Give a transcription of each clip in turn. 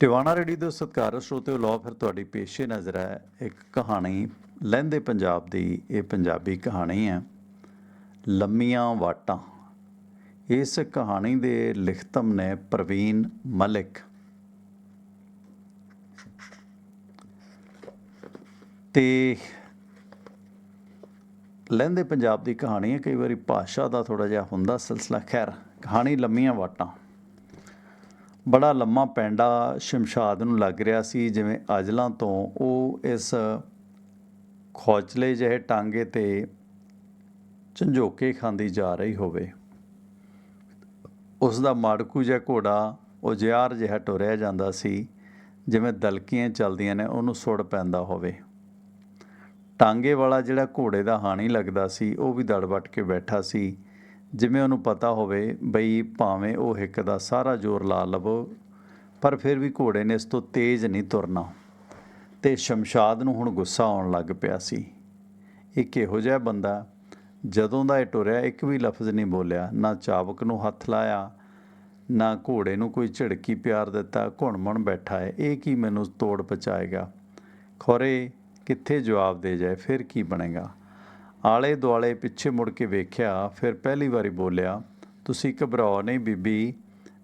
Tiwana ready ਦੇ ਸਤਿਕਾਰਤ ਸਰੋਤਿਓ ਲੋ ਫਿਰ ਤੁਹਾਡੀ ਪੇਸ਼ੇ ਨਜ਼ਰ ਹੈ। ਇੱਕ ਕਹਾਣੀ ਲਹਿੰਦੇ ਪੰਜਾਬ ਦੀ, ਇਹ ਪੰਜਾਬੀ ਕਹਾਣੀ ਹੈ। ਲੰਮੀਆਂ ਵਾਟਾਂ। ਇਸ ਕਹਾਣੀ ਦੇ ਲਿਖਤਮ ਨੇ ਪ੍ਰਵੀਨ ਮਲਿਕ। ਤੇ ਲਹਿੰਦੇ ਪੰਜਾਬ ਦੀ ਕਹਾਣੀ ਹੈ। ਕਈ ਵਾਰੀ ਭਾਸ਼ਾ ਦਾ ਥੋੜਾ ਜਿਹਾ ਹੁੰਦਾ ਸਿਲਸਿਲਾ। ਖੈਰ, ਕਹਾਣੀ ਲੰਮੀਆਂ ਵਾਟਾਂ। ਬੜਾ ਲੰਮਾ ਪੈਂਡਾ ਸ਼ਮਸ਼ਾਦ ਨੂੰ ਲੱਗ ਰਿਹਾ ਸੀ, ਜਿਵੇਂ ਅਜਲਾਂ ਤੋਂ ਉਹ ਇਸ ਖੋਚਲੇ ਜਿਹੇ ਟਾਂਗੇ ਤੇ ਝੰਜੋਕੇ ਖਾਂਦੀ ਜਾ ਰਹੀ ਹੋਵੇ। ਉਸ ਦਾ ਮਾੜਕੂ ਜਿਹਾ ਘੋੜਾ ਉਹ ਜਿਆਰ ਜਿਹਾ ਟੁਰਿਆ ਜਾਂਦਾ ਸੀ, ਜਿਵੇਂ ਦਲਕੀਆਂ ਚੱਲਦੀਆਂ ਨੇ, ਉਹਨੂੰ ਸੁੜ ਪੈਂਦਾ ਹੋਵੇ। ਟਾਂਗੇ ਵਾਲਾ ਜਿਹੜਾ ਘੋੜੇ ਦਾ ਹਾਣੀ ਲੱਗਦਾ ਸੀ, ਉਹ ਵੀ ਦੜਬਟ ਕੇ ਬੈਠਾ ਸੀ। ਜਿਵੇਂ ਉਹਨੂੰ ਪਤਾ ਹੋਵੇ ਬਈ ਭਾਵੇਂ ਉਹ ਹਿੱਕ ਦਾ ਸਾਰਾ ਜ਼ੋਰ ਲਾ ਲਵੋ, ਪਰ ਫਿਰ ਵੀ ਘੋੜੇ ਨੇ ਇਸ ਤੋਂ ਤੇਜ਼ ਨਹੀਂ ਤੁਰਨਾ। ਤੇ ਸ਼ਮਸ਼ਾਦ ਨੂੰ ਹੁਣ ਗੁੱਸਾ ਆਉਣ ਲੱਗ ਪਿਆ ਸੀ। ਇੱਕ ਇਹੋ ਜਿਹਾ ਬੰਦਾ? ਜਦੋਂ ਦਾ ਇਹ ਟੁਰਿਆ, ਇੱਕ ਵੀ ਲਫ਼ਜ਼ ਨਹੀਂ ਬੋਲਿਆ। ਨਾ ਚਾਬਕ ਨੂੰ ਹੱਥ ਲਾਇਆ, ਨਾ ਘੋੜੇ ਨੂੰ ਕੋਈ ਝਿੜਕੀ ਪਿਆਰ ਦਿੱਤਾ, ਘੁਣਮਣ ਬੈਠਾ ਹੈ। ਇਹ ਕੀ ਮੈਨੂੰ ਤੋੜ ਪਚਾਏਗਾ ਖੋਰੇ, ਕਿੱਥੇ ਜਵਾਬ ਦੇ ਜਾਏ? ਫਿਰ ਕੀ ਬਣੇਗਾ? ਆਲੇ ਦੁਆਲੇ ਪਿੱਛੇ ਮੁੜ ਕੇ ਵੇਖਿਆ, ਫਿਰ ਪਹਿਲੀ ਵਾਰੀ ਬੋਲਿਆ, ਤੁਸੀਂ ਘਬਰਾਓ ਨਹੀਂ ਬੀਬੀ,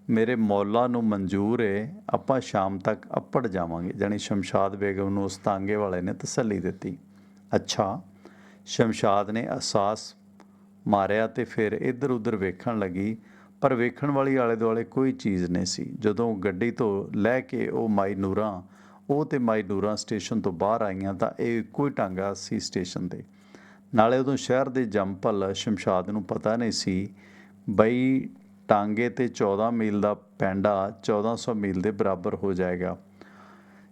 ਮੇਰੇ ਮੌਲਾ ਨੂੰ ਮਨਜ਼ੂਰ ਏ, ਆਪਾਂ ਸ਼ਾਮ ਤੱਕ ਅੱਪੜ ਜਾਵਾਂਗੇ। ਜਾਨੀ ਸ਼ਮਸ਼ਾਦ ਬੇਗਮ ਨੂੰ ਉਸ ਤਾਂਗੇ ਵਾਲੇ ਨੇ ਤਸੱਲੀ ਦਿੱਤੀ। ਅੱਛਾ। ਸ਼ਮਸ਼ਾਦ ਨੇ ਅਹਿਸਾਸ ਮਾਰਿਆ ਤੇ ਫਿਰ ਇੱਧਰ ਉੱਧਰ ਵੇਖਣ ਲੱਗੀ, ਪਰ ਵੇਖਣ ਵਾਲੀ ਆਲੇ ਦੁਆਲੇ ਕੋਈ ਚੀਜ਼ ਨਹੀਂ ਸੀ। ਜਦੋਂ ਗੱਡੀ ਤੋਂ ਲੈ ਕੇ ਉਹ ਮਾਈ ਨੂਰਾਂ, ਉਹ ਤੇ ਮਾਈ ਨੂਰਾਂ ਸਟੇਸ਼ਨ ਤੋਂ ਬਾਹਰ ਆਈਆਂ ਤਾਂ ਇਹ ਕੋਈ ਟਾਂਗਾ ਸੀ ਸਟੇਸ਼ਨ ਤੇ। ਨਾਲੇ ਉਦੋਂ ਸ਼ਹਿਰ ਦੇ ਜੰਪਲ ਸ਼ਮਸ਼ਾਦ ਨੂੰ ਪਤਾ ਨਹੀਂ ਸੀ ਬਈ ਟਾਂਗੇ ਤੇ 14 ਮੀਲ ਦਾ ਪੈਂਡਾ 1400 ਮੀਲ ਦੇ ਬਰਾਬਰ ਹੋ ਜਾਏਗਾ।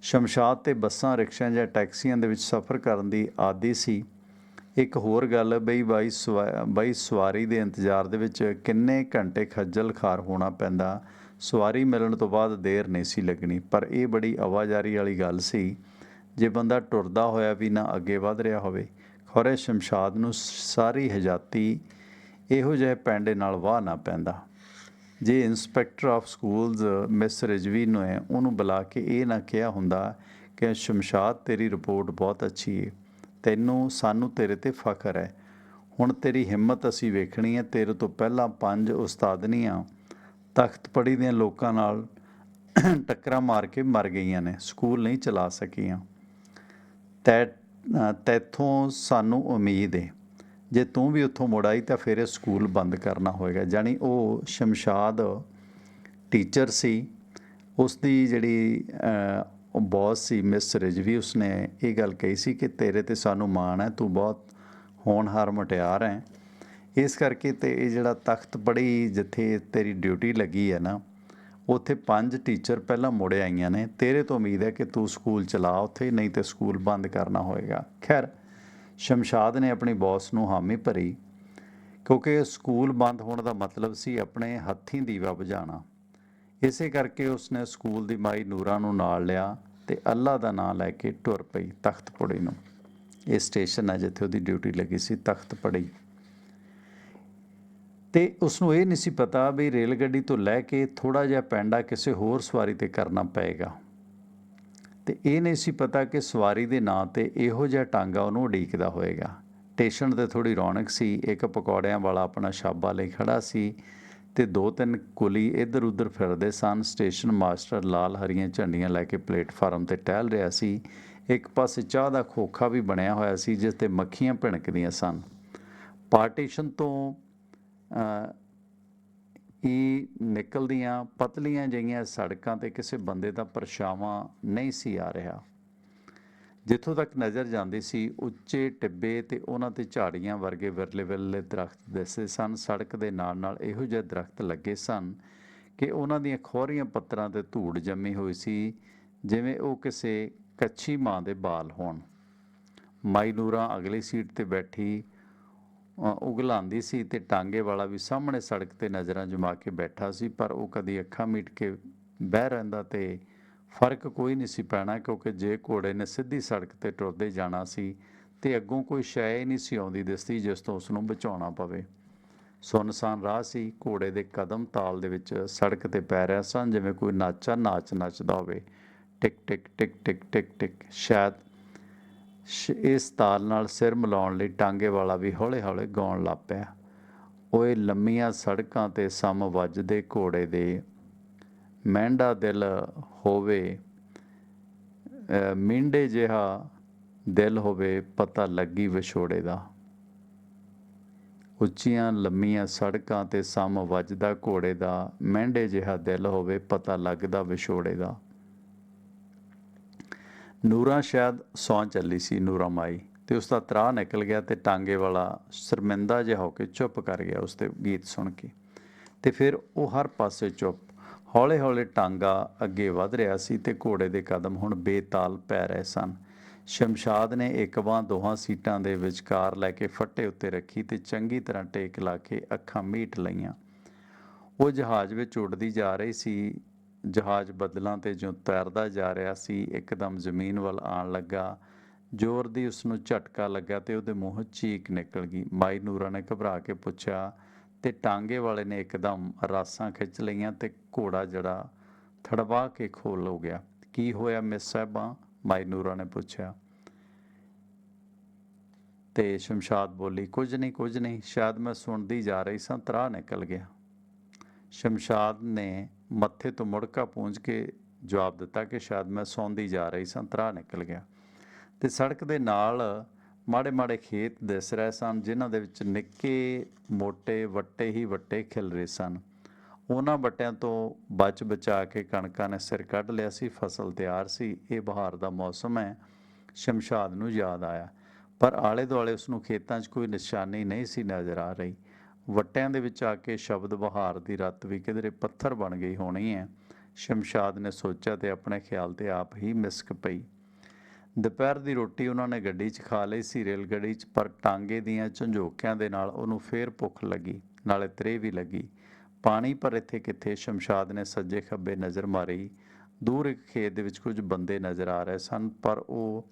ਸ਼ਮਸ਼ਾਦ ਤੇ ਬੱਸਾਂ, ਰਿਕਸ਼ਿਆਂ ਜਾਂ ਟੈਕਸੀਆਂ ਦੇ ਵਿੱਚ ਸਫ਼ਰ ਕਰਨ ਦੀ ਆਦੀ ਸੀ। ਇੱਕ ਹੋਰ ਗੱਲ ਬਈ ਬਾਈ ਸਵਾ- ਬਾਈ ਸਵਾਰੀ ਦੇ ਇੰਤਜ਼ਾਰ ਦੇ ਵਿੱਚ ਕਿੰਨੇ ਘੰਟੇ ਖੱਜਲ ਖਾਰ ਹੋਣਾ ਪੈਂਦਾ, ਸਵਾਰੀ ਮਿਲਣ ਤੋਂ ਬਾਅਦ ਦੇਰ ਨਹੀਂ ਸੀ ਲੱਗਣੀ, ਪਰ ਇਹ ਬੜੀ ਆਵਾਜ਼ਾਰੀ ਵਾਲੀ ਗੱਲ ਸੀ। ਜੇ ਬੰਦਾ ਟੁਰਦਾ ਹੋਇਆ ਵੀ ਨਾ ਅੱਗੇ ਵਧ ਰਿਹਾ ਹੋਵੇ ਔਰ ਇਹ ਸ਼ਮਸ਼ਾਦ ਨੂੰ ਸਾਰੀ ਹਜਾਤੀ ਇਹੋ ਜਿਹੇ ਪੈਂਡੇ ਨਾਲ ਵਾਹ ਨਾ ਪੈਂਦਾ। ਜੇ inspector of schools miss Rizvi ਨੂੰ ਹੈ, ਉਹਨੂੰ ਬੁਲਾ ਕੇ ਇਹ ਨਾ ਕਿਹਾ ਹੁੰਦਾ ਕਿ ਸ਼ਮਸ਼ਾਦ, ਤੇਰੀ ਰਿਪੋਰਟ ਬਹੁਤ ਅੱਛੀ ਹੈ ਤੈਨੂੰ, ਸਾਨੂੰ ਤੇਰੇ ਤੇ ਫਖਰ ਹੈ। ਹੁਣ ਤੇਰੀ ਹਿੰਮਤ ਅਸੀਂ ਵੇਖਣੀ ਹੈ, ਤੇਰੇ ਤੋਂ ਪਹਿਲਾਂ ਪੰਜ ਉਸਤਾਦਨੀਆਂ ਤਖਤ ਪੜੀ ਦੀਆਂ ਲੋਕਾਂ ਨਾਲ ਟੱਕਰਾਂ ਮਾਰ ਕੇ ਮਰ ਗਈਆਂ ਨੇ, ਸਕੂਲ ਨਹੀਂ ਚਲਾ ਸਕੀਆਂ। ਤੈ ਤੈਥੋਂ ਸਾਨੂੰ ਉਮੀਦ ਹੈ ਜੇ ਤੂੰ ਵੀ ਉੱਥੋਂ ਮੁੜ ਆਈ ਤਾਂ ਫਿਰ ਇਹ ਸਕੂਲ ਬੰਦ ਕਰਨਾ ਹੋਏਗਾ। ਜਾਨੀ ਉਹ ਸ਼ਮਸ਼ਾਦ ਟੀਚਰ ਸੀ। ਉਸ ਦੀ ਜਿਹੜੀ ਅ, ਬੌਸ ਸੀ ਮਿਸ ਰਿਜਵੀ ਉਸਨੇ ਇਹ ਗੱਲ ਕਹੀ ਸੀ ਕਿ ਤੇਰੇ ਤੇ ਸਾਨੂੰ ਮਾਣ ਹੈ ਤੂੰ ਬਹੁਤ ਹੋਣਹਾਰ ਮਟਿਆਰ ਹੈ। ਇਸ ਕਰਕੇ ਤੇ ਇਹ ਜਿਹੜਾ ਤਖਤ ਪੜੀ ਜਿੱਥੇ ਤੇਰੀ ਡਿਊਟੀ ਲੱਗੀ ਹੈ ਨਾ ਉੱਥੇ ਪੰਜ ਟੀਚਰ ਪਹਿਲਾਂ ਮੁੜੇ ਆਈਆਂ ਨੇ। ਤੇਰੇ ਤੋਂ ਉਮੀਦ ਹੈ ਕਿ ਤੂੰ ਸਕੂਲ ਚਲਾ ਉੱਥੇ, ਨਹੀਂ ਤੇ ਸਕੂਲ ਬੰਦ ਕਰਨਾ ਹੋਏਗਾ। ਖੈਰ, ਸ਼ਮਸ਼ਾਦ ਨੇ ਆਪਣੀ ਬੌਸ ਨੂੰ ਹਾਮੀ ਭਰੀ, ਕਿਉਂਕਿ ਸਕੂਲ ਬੰਦ ਹੋਣ ਦਾ ਮਤਲਬ ਸੀ ਆਪਣੇ ਹੱਥੀਂ ਦੀਵਾ ਬੁਝਾਉਣਾ ਇਸੇ ਕਰਕੇ ਉਸਨੇ ਸਕੂਲ ਦੀ ਮਾਈ ਨੂਰਾ ਨੂੰ ਨਾਲ ਲਿਆ ਤੇ ਅੱਲਾ ਦਾ ਨਾਮ ਲੈ ਕੇ ਟੁਰ ਪਈ ਤਖਤਪੁੜੀ ਨੂੰ। ਇਹ ਸਟੇਸ਼ਨ ਹੈ ਜਿੱਥੇ ਉਹਦੀ ਡਿਊਟੀ ਲੱਗੀ ਸੀ, ਤਖਤਪੜੀ। ਤੇ ਉਸ ਨੂੰ ਇਹ ਨਹੀਂ ਸੀ ਪਤਾ ਵੀ ਰੇਲ ਗੱਡੀ ਤੋਂ ਲੈ ਕੇ ਥੋੜਾ ਜਿਹਾ ਪੈਂਡਾ ਕਿਸੇ ਹੋਰ ਸਵਾਰੀ ਤੇ ਕਰਨਾ ਪਏਗਾ। ਤੇ ਇਹ ਨਹੀਂ ਸੀ ਪਤਾ ਕਿ ਸਵਾਰੀ ਦੇ ਨਾਂ ਤੇ ਇਹੋ ਜਿਹਾ ਟਾਂਗਾ ਉਹਨੂੰ ਉਡੀਕਦਾ ਹੋਏਗਾ। ਸਟੇਸ਼ਨ ਤੇ ਥੋੜੀ ਰੌਣਕ ਸੀ, ਇੱਕ ਪਕੌੜਿਆਂ ਵਾਲਾ ਆਪਣਾ ਛਾਬਾ ਲਈ ਖੜਾ ਸੀ ਤੇ ਦੋ ਤਿੰਨ ਕੁਲੀ ਇੱਧਰ ਉੱਧਰ ਫਿਰਦੇ ਸਨ। ਸਟੇਸ਼ਨ ਮਾਸਟਰ ਲਾਲ ਹਰੀਆਂ ਝੰਡੀਆਂ ਲੈ ਕੇ ਪਲੇਟਫਾਰਮ ਤੇ ਟਹਿਲ ਰਿਹਾ ਸੀ। ਇੱਕ ਪਾਸੇ ਚਾਹ ਦਾ ਖੋਖਾ ਵੀ ਬਣਿਆ ਹੋਇਆ ਸੀ, ਜਿਸ ਤੇ ਮੱਖੀਆਂ ਭਿਣਕਦੀਆਂ ਸਨ। ਪਾਰਟੀਸ਼ਨ ਤੋਂ ਇਹ ਨਿਕਲਦੀਆਂ, ਪਤਲੀਆਂ ਜਿਹੀਆਂ ਸੜਕਾਂ ਤੇ ਕਿਸੇ ਬੰਦੇ ਦਾ ਪਰਛਾਵਾਂ ਨਹੀਂ ਸੀ ਆ ਰਿਹਾ। ਜਿੱਥੋਂ ਤੱਕ ਨਜ਼ਰ ਜਾਂਦੀ ਸੀ, ਉੱਚੇ ਟਿੱਬੇ ਤੇ ਉਹਨਾਂ ਤੇ ਝਾੜੀਆਂ ਵਰਗੇ ਵਿਰਲੇ ਵਿਰਲੇ ਦਰਖਤ ਦਿਸਦੇ ਸਨ। ਸੜਕ ਦੇ ਨਾਲ ਨਾਲ ਇਹੋ ਜਿਹੇ ਦਰਖਤ ਲੱਗੇ ਸਨ ਕਿ ਉਹਨਾਂ ਦੀਆਂ ਖੋਰੀਆਂ ਪੱਤਰਾਂ ਤੇ ਧੂੜ ਜੰਮੀ ਹੋਈ ਸੀ, ਜਿਵੇਂ ਉਹ ਕਿਸੇ ਕੱਚੀ ਮਾਂ ਦੇ ਬਾਲ ਹੋਣ। ਮਾਈ ਨੂਰਾਂ ਅਗਲੀ ਸੀਟ ਤੇ ਬੈਠੀ ਉਗਲਾਉਂਦੀ ਸੀ ਤੇ ਟਾਂਗੇ ਵਾਲਾ ਵੀ ਸਾਹਮਣੇ ਸੜਕ ਤੇ ਨਜ਼ਰਾਂ ਜਮਾ ਕੇ ਬੈਠਾ ਸੀ, ਪਰ ਉਹ ਕਦੀ ਅੱਖਾਂ ਮੀਟ ਕੇ ਬਹਿ ਰਹਿੰਦਾ ਤੇ ਫ਼ਰਕ ਕੋਈ ਨਹੀਂ ਸੀ ਪੈਣਾ, ਕਿਉਂਕਿ ਜੇ ਘੋੜੇ ਨੇ ਸਿੱਧੀ ਸੜਕ ਤੇ ਟੁਰਦੇ ਜਾਣਾ ਸੀ ਤੇ ਅੱਗੋਂ ਕੋਈ ਸ਼ੈ ਨਹੀਂ ਸੀ ਆਉਂਦੀ ਦਿਸਦੀ ਜਿਸ ਤੋਂ ਉਸ ਨੂੰ ਬਚਾਉਣਾ ਪਵੇ। ਸੁਨਸਾਨ ਰਾਹ ਸੀ, ਘੋੜੇ ਦੇ ਕਦਮ ਤਾਲ ਦੇ ਵਿੱਚ ਸੜਕ ਤੇ ਪੈ ਰਿਹਾ ਸਨ, ਜਿਵੇਂ ਕੋਈ ਨਾਚਾ ਨਾਚ ਨੱਚਦਾ ਹੋਵੇ। ਟਿਕ ਟਿਕ ਟਿਕ ਟਿਕ ਟਿਕ ਟਿਕ, ਸ਼ਾਇਦ ਇਸ ਤਾਲ ਨਾਲ ਸਿਰ ਮਿਲਾਉਣ ਲਈ ਟਾਂਗੇ ਵਾਲਾ ਵੀ ਹੌਲੇ-ਹੌਲੇ ਗਾਉਣ ਲੱਗ ਪਿਆ। ਓਏ ਲੰਮੀਆਂ ਸੜਕਾਂ ਤੇ ਸਮ ਵੱਜਦੇ ਘੋੜੇ ਦੇ, ਮਹਿੰਡਾ ਦਿਲ ਹੋਵੇ, ਅਹ ਮਿੰਡੇ ਜਿਹਾ ਦਿਲ ਹੋਵੇ, ਪਤਾ ਲੱਗੀ ਵਿਛੋੜੇ ਦਾ। ਉੱਚੀਆਂ ਲੰਮੀਆਂ ਸੜਕਾਂ ਤੇ ਸਮ ਵੱਜਦਾ ਘੋੜੇ ਦਾ, ਮਹਿੰਡੇ ਜਿਹਾ ਦਿਲ ਹੋਵੇ, ਪਤਾ ਲੱਗਦਾ ਵਿਛੋੜੇ ਦਾ। ਨੂਰਾ ਸ਼ਾਇਦ ਸੌਂ ਚੱਲੀ ਸੀ, ਨੂਰਾ ਮਾਈ। ਤੇ ਉਸ ਦਾ ਤਰਾਹ ਨਿਕਲ ਗਿਆ ਤੇ ਟਾਂਗੇ ਵਾਲਾ ਸ਼ਰਮਿੰਦਾ ਜਿਹਾ ਹੋ ਕੇ ਚੁੱਪ ਕਰ ਗਿਆ ਉਸ ਦੇ ਗੀਤ ਸੁਣ ਕੇ। ਤੇ ਫਿਰ ਉਹ ਹਰ ਪਾਸੇ ਚੁੱਪ, ਹੌਲੇ-ਹੌਲੇ ਟਾਂਗਾ ਅੱਗੇ ਵਧ ਰਿਹਾ ਸੀ ਤੇ ਘੋੜੇ ਦੇ ਕਦਮ ਹੁਣ ਬੇਤਾਲ ਪੈ ਰਹੇ ਸਨ। ਸ਼ਮਸ਼ਾਦ ਨੇ ਇੱਕ ਬਾਂਹ ਦੋਹਾਂ ਸੀਟਾਂ ਦੇ ਵਿਚਕਾਰ ਲੈ ਕੇ ਫੱਟੇ ਉੱਤੇ ਰੱਖੀ ਤੇ ਚੰਗੀ ਤਰ੍ਹਾਂ ਟੇਕ ਲਾ ਕੇ ਅੱਖਾਂ ਮੀਟ ਲਈਆਂ। ਉਹ ਜਹਾਜ਼ ਵਿੱਚ ਉੱਡਦੀ ਜਾ ਰਹੀ ਸੀ ਜਹਾਜ਼ ਬੱਦਲਾਂ ਤੇ ਜਿਉਂ ਤੈਰਦਾ ਜਾ ਰਿਹਾ ਸੀ, ਇੱਕਦਮ ਜ਼ਮੀਨ ਵੱਲ ਆਣ ਲੱਗਾ। ਜ਼ੋਰ ਦੀ ਉਸ ਨੂੰ ਝਟਕਾ ਲੱਗਾ ਤੇ ਉਹਦੇ ਮੂੰਹ ਚੀਕ ਨਿਕਲ ਗਈ। ਮਾਈ ਨੂਰਾ ਨੇ ਘਬਰਾ ਕੇ ਪੁੱਛਿਆ ਤੇ ਟਾਂਗੇ ਵਾਲੇ ਨੇ ਇੱਕਦਮ ਰਾਸਾਂ ਖਿੱਚ ਲਈਆਂ ਤੇ ਘੋੜਾ ਜੜਾ ਥੜਵਾ ਕੇ ਖੋਲ ਹੋ ਗਿਆ। ਕੀ ਹੋਇਆ ਮਿਸ ਸਾਹਿਬਾਂ? ਮਾਈ ਨੂਰਾ ਨੇ ਪੁੱਛਿਆ। ਤੇ ਸ਼ਮਸ਼ਾਦ ਬੋਲੀ, ਕੁਝ ਨਹੀਂ ਕੁਝ ਨਹੀਂ, ਸ਼ਾਇਦ ਮੈਂ ਸੁਣਦੀ ਜਾ ਰਹੀ ਸਾਂ ਤਰਾ ਨਿਕਲ ਗਿਆ। ਸ਼ਮਸ਼ਾਦ ਨੇ ਮੱਥੇ ਤੋਂ ਮੁੜਕਾ ਪੂੰਝ ਕੇ ਜਵਾਬ ਦਿੱਤਾ ਕਿ ਸ਼ਾਇਦ ਮੈਂ ਸੌਂਦੀ ਜਾ ਰਹੀ ਸਾਂ ਤਰਾ ਨਿਕਲ ਗਿਆ। ਤੇ ਸੜਕ ਦੇ ਨਾਲ ਮਾੜੇ ਮਾੜੇ ਖੇਤ ਦਿਸ ਰਹੇ ਸਨ, ਜਿਨ੍ਹਾਂ ਦੇ ਵਿੱਚ ਨਿੱਕੇ ਮੋٹے ਵੱਟੇ ਹੀ ਵੱਟੇ ਖਿਲ ਰਹੇ ਸਨ। ਉਹਨਾਂ ਵੱਟਿਆਂ ਤੋਂ ਬਚ ਬਚਾ ਕੇ ਕਣਕਾਂ ਨੇ ਸਿਰ ਕੱਢ ਲਿਆ ਸੀ, ਫਸਲ ਤਿਆਰ ਸੀ। ਇਹ ਬਹਾਰ ਦਾ ਮੌਸਮ ਹੈ, ਸ਼ਮਸ਼ਾਦ ਨੂੰ ਯਾਦ ਆਇਆ। ਪਰ ਆਲੇ ਦੁਆਲੇ ਉਸ ਨੂੰ ਖੇਤਾਂ 'ਚ ਕੋਈ ਨਿਸ਼ਾਨੀ ਨਹੀਂ ਸੀ ਨਜ਼ਰ ਆ ਰਹੀ। ਵੱਟਿਆਂ ਦੇ ਵਿੱਚ ਆ ਕੇ ਸ਼ਬਦ ਬਹਾਰ ਦੀ ਰਤ ਵੀ ਕਿਧਰੇ ਪੱਥਰ ਬਣ ਗਈ ਹੋਣੀ ਹੈ ਸ਼ਮਸ਼ਾਦ ਨੇ ਸੋਚਿਆ ਤੇ ਆਪਣੇ ਖਿਆਲ ਤੇ ਆਪ ਹੀ ਮਿਸਕ ਪਈ। ਦੁਪਹਿਰ ਦੀ ਰੋਟੀ ਉਹਨਾਂ ਨੇ ਗੱਡੀ 'ਚ ਖਾ ਲਈ ਸੀ ਰੇਲ ਗੱਡੀ 'ਚ, ਪਰ ਟਾਂਗੇ ਦੀਆਂ ਝੰਝੋਕਿਆਂ ਦੇ ਨਾਲ ਉਹਨੂੰ ਫੇਰ ਭੁੱਖ ਲੱਗੀ, ਨਾਲੇ ਤਰੇ ਵੀ ਲੱਗੀ। ਪਾਣੀ ਪਰ ਇੱਥੇ ਕਿੱਥੇ ਸ਼ਮਸ਼ਾਦ ਨੇ ਸੱਜੇ ਖੱਬੇ ਨਜ਼ਰ ਮਾਰੀ। ਦੂਰ ਇੱਕ ਖੇਤ ਦੇ ਵਿੱਚ ਕੁਝ ਬੰਦੇ ਨਜ਼ਰ ਆ ਰਹੇ ਸਨ, ਪਰ ਉਹ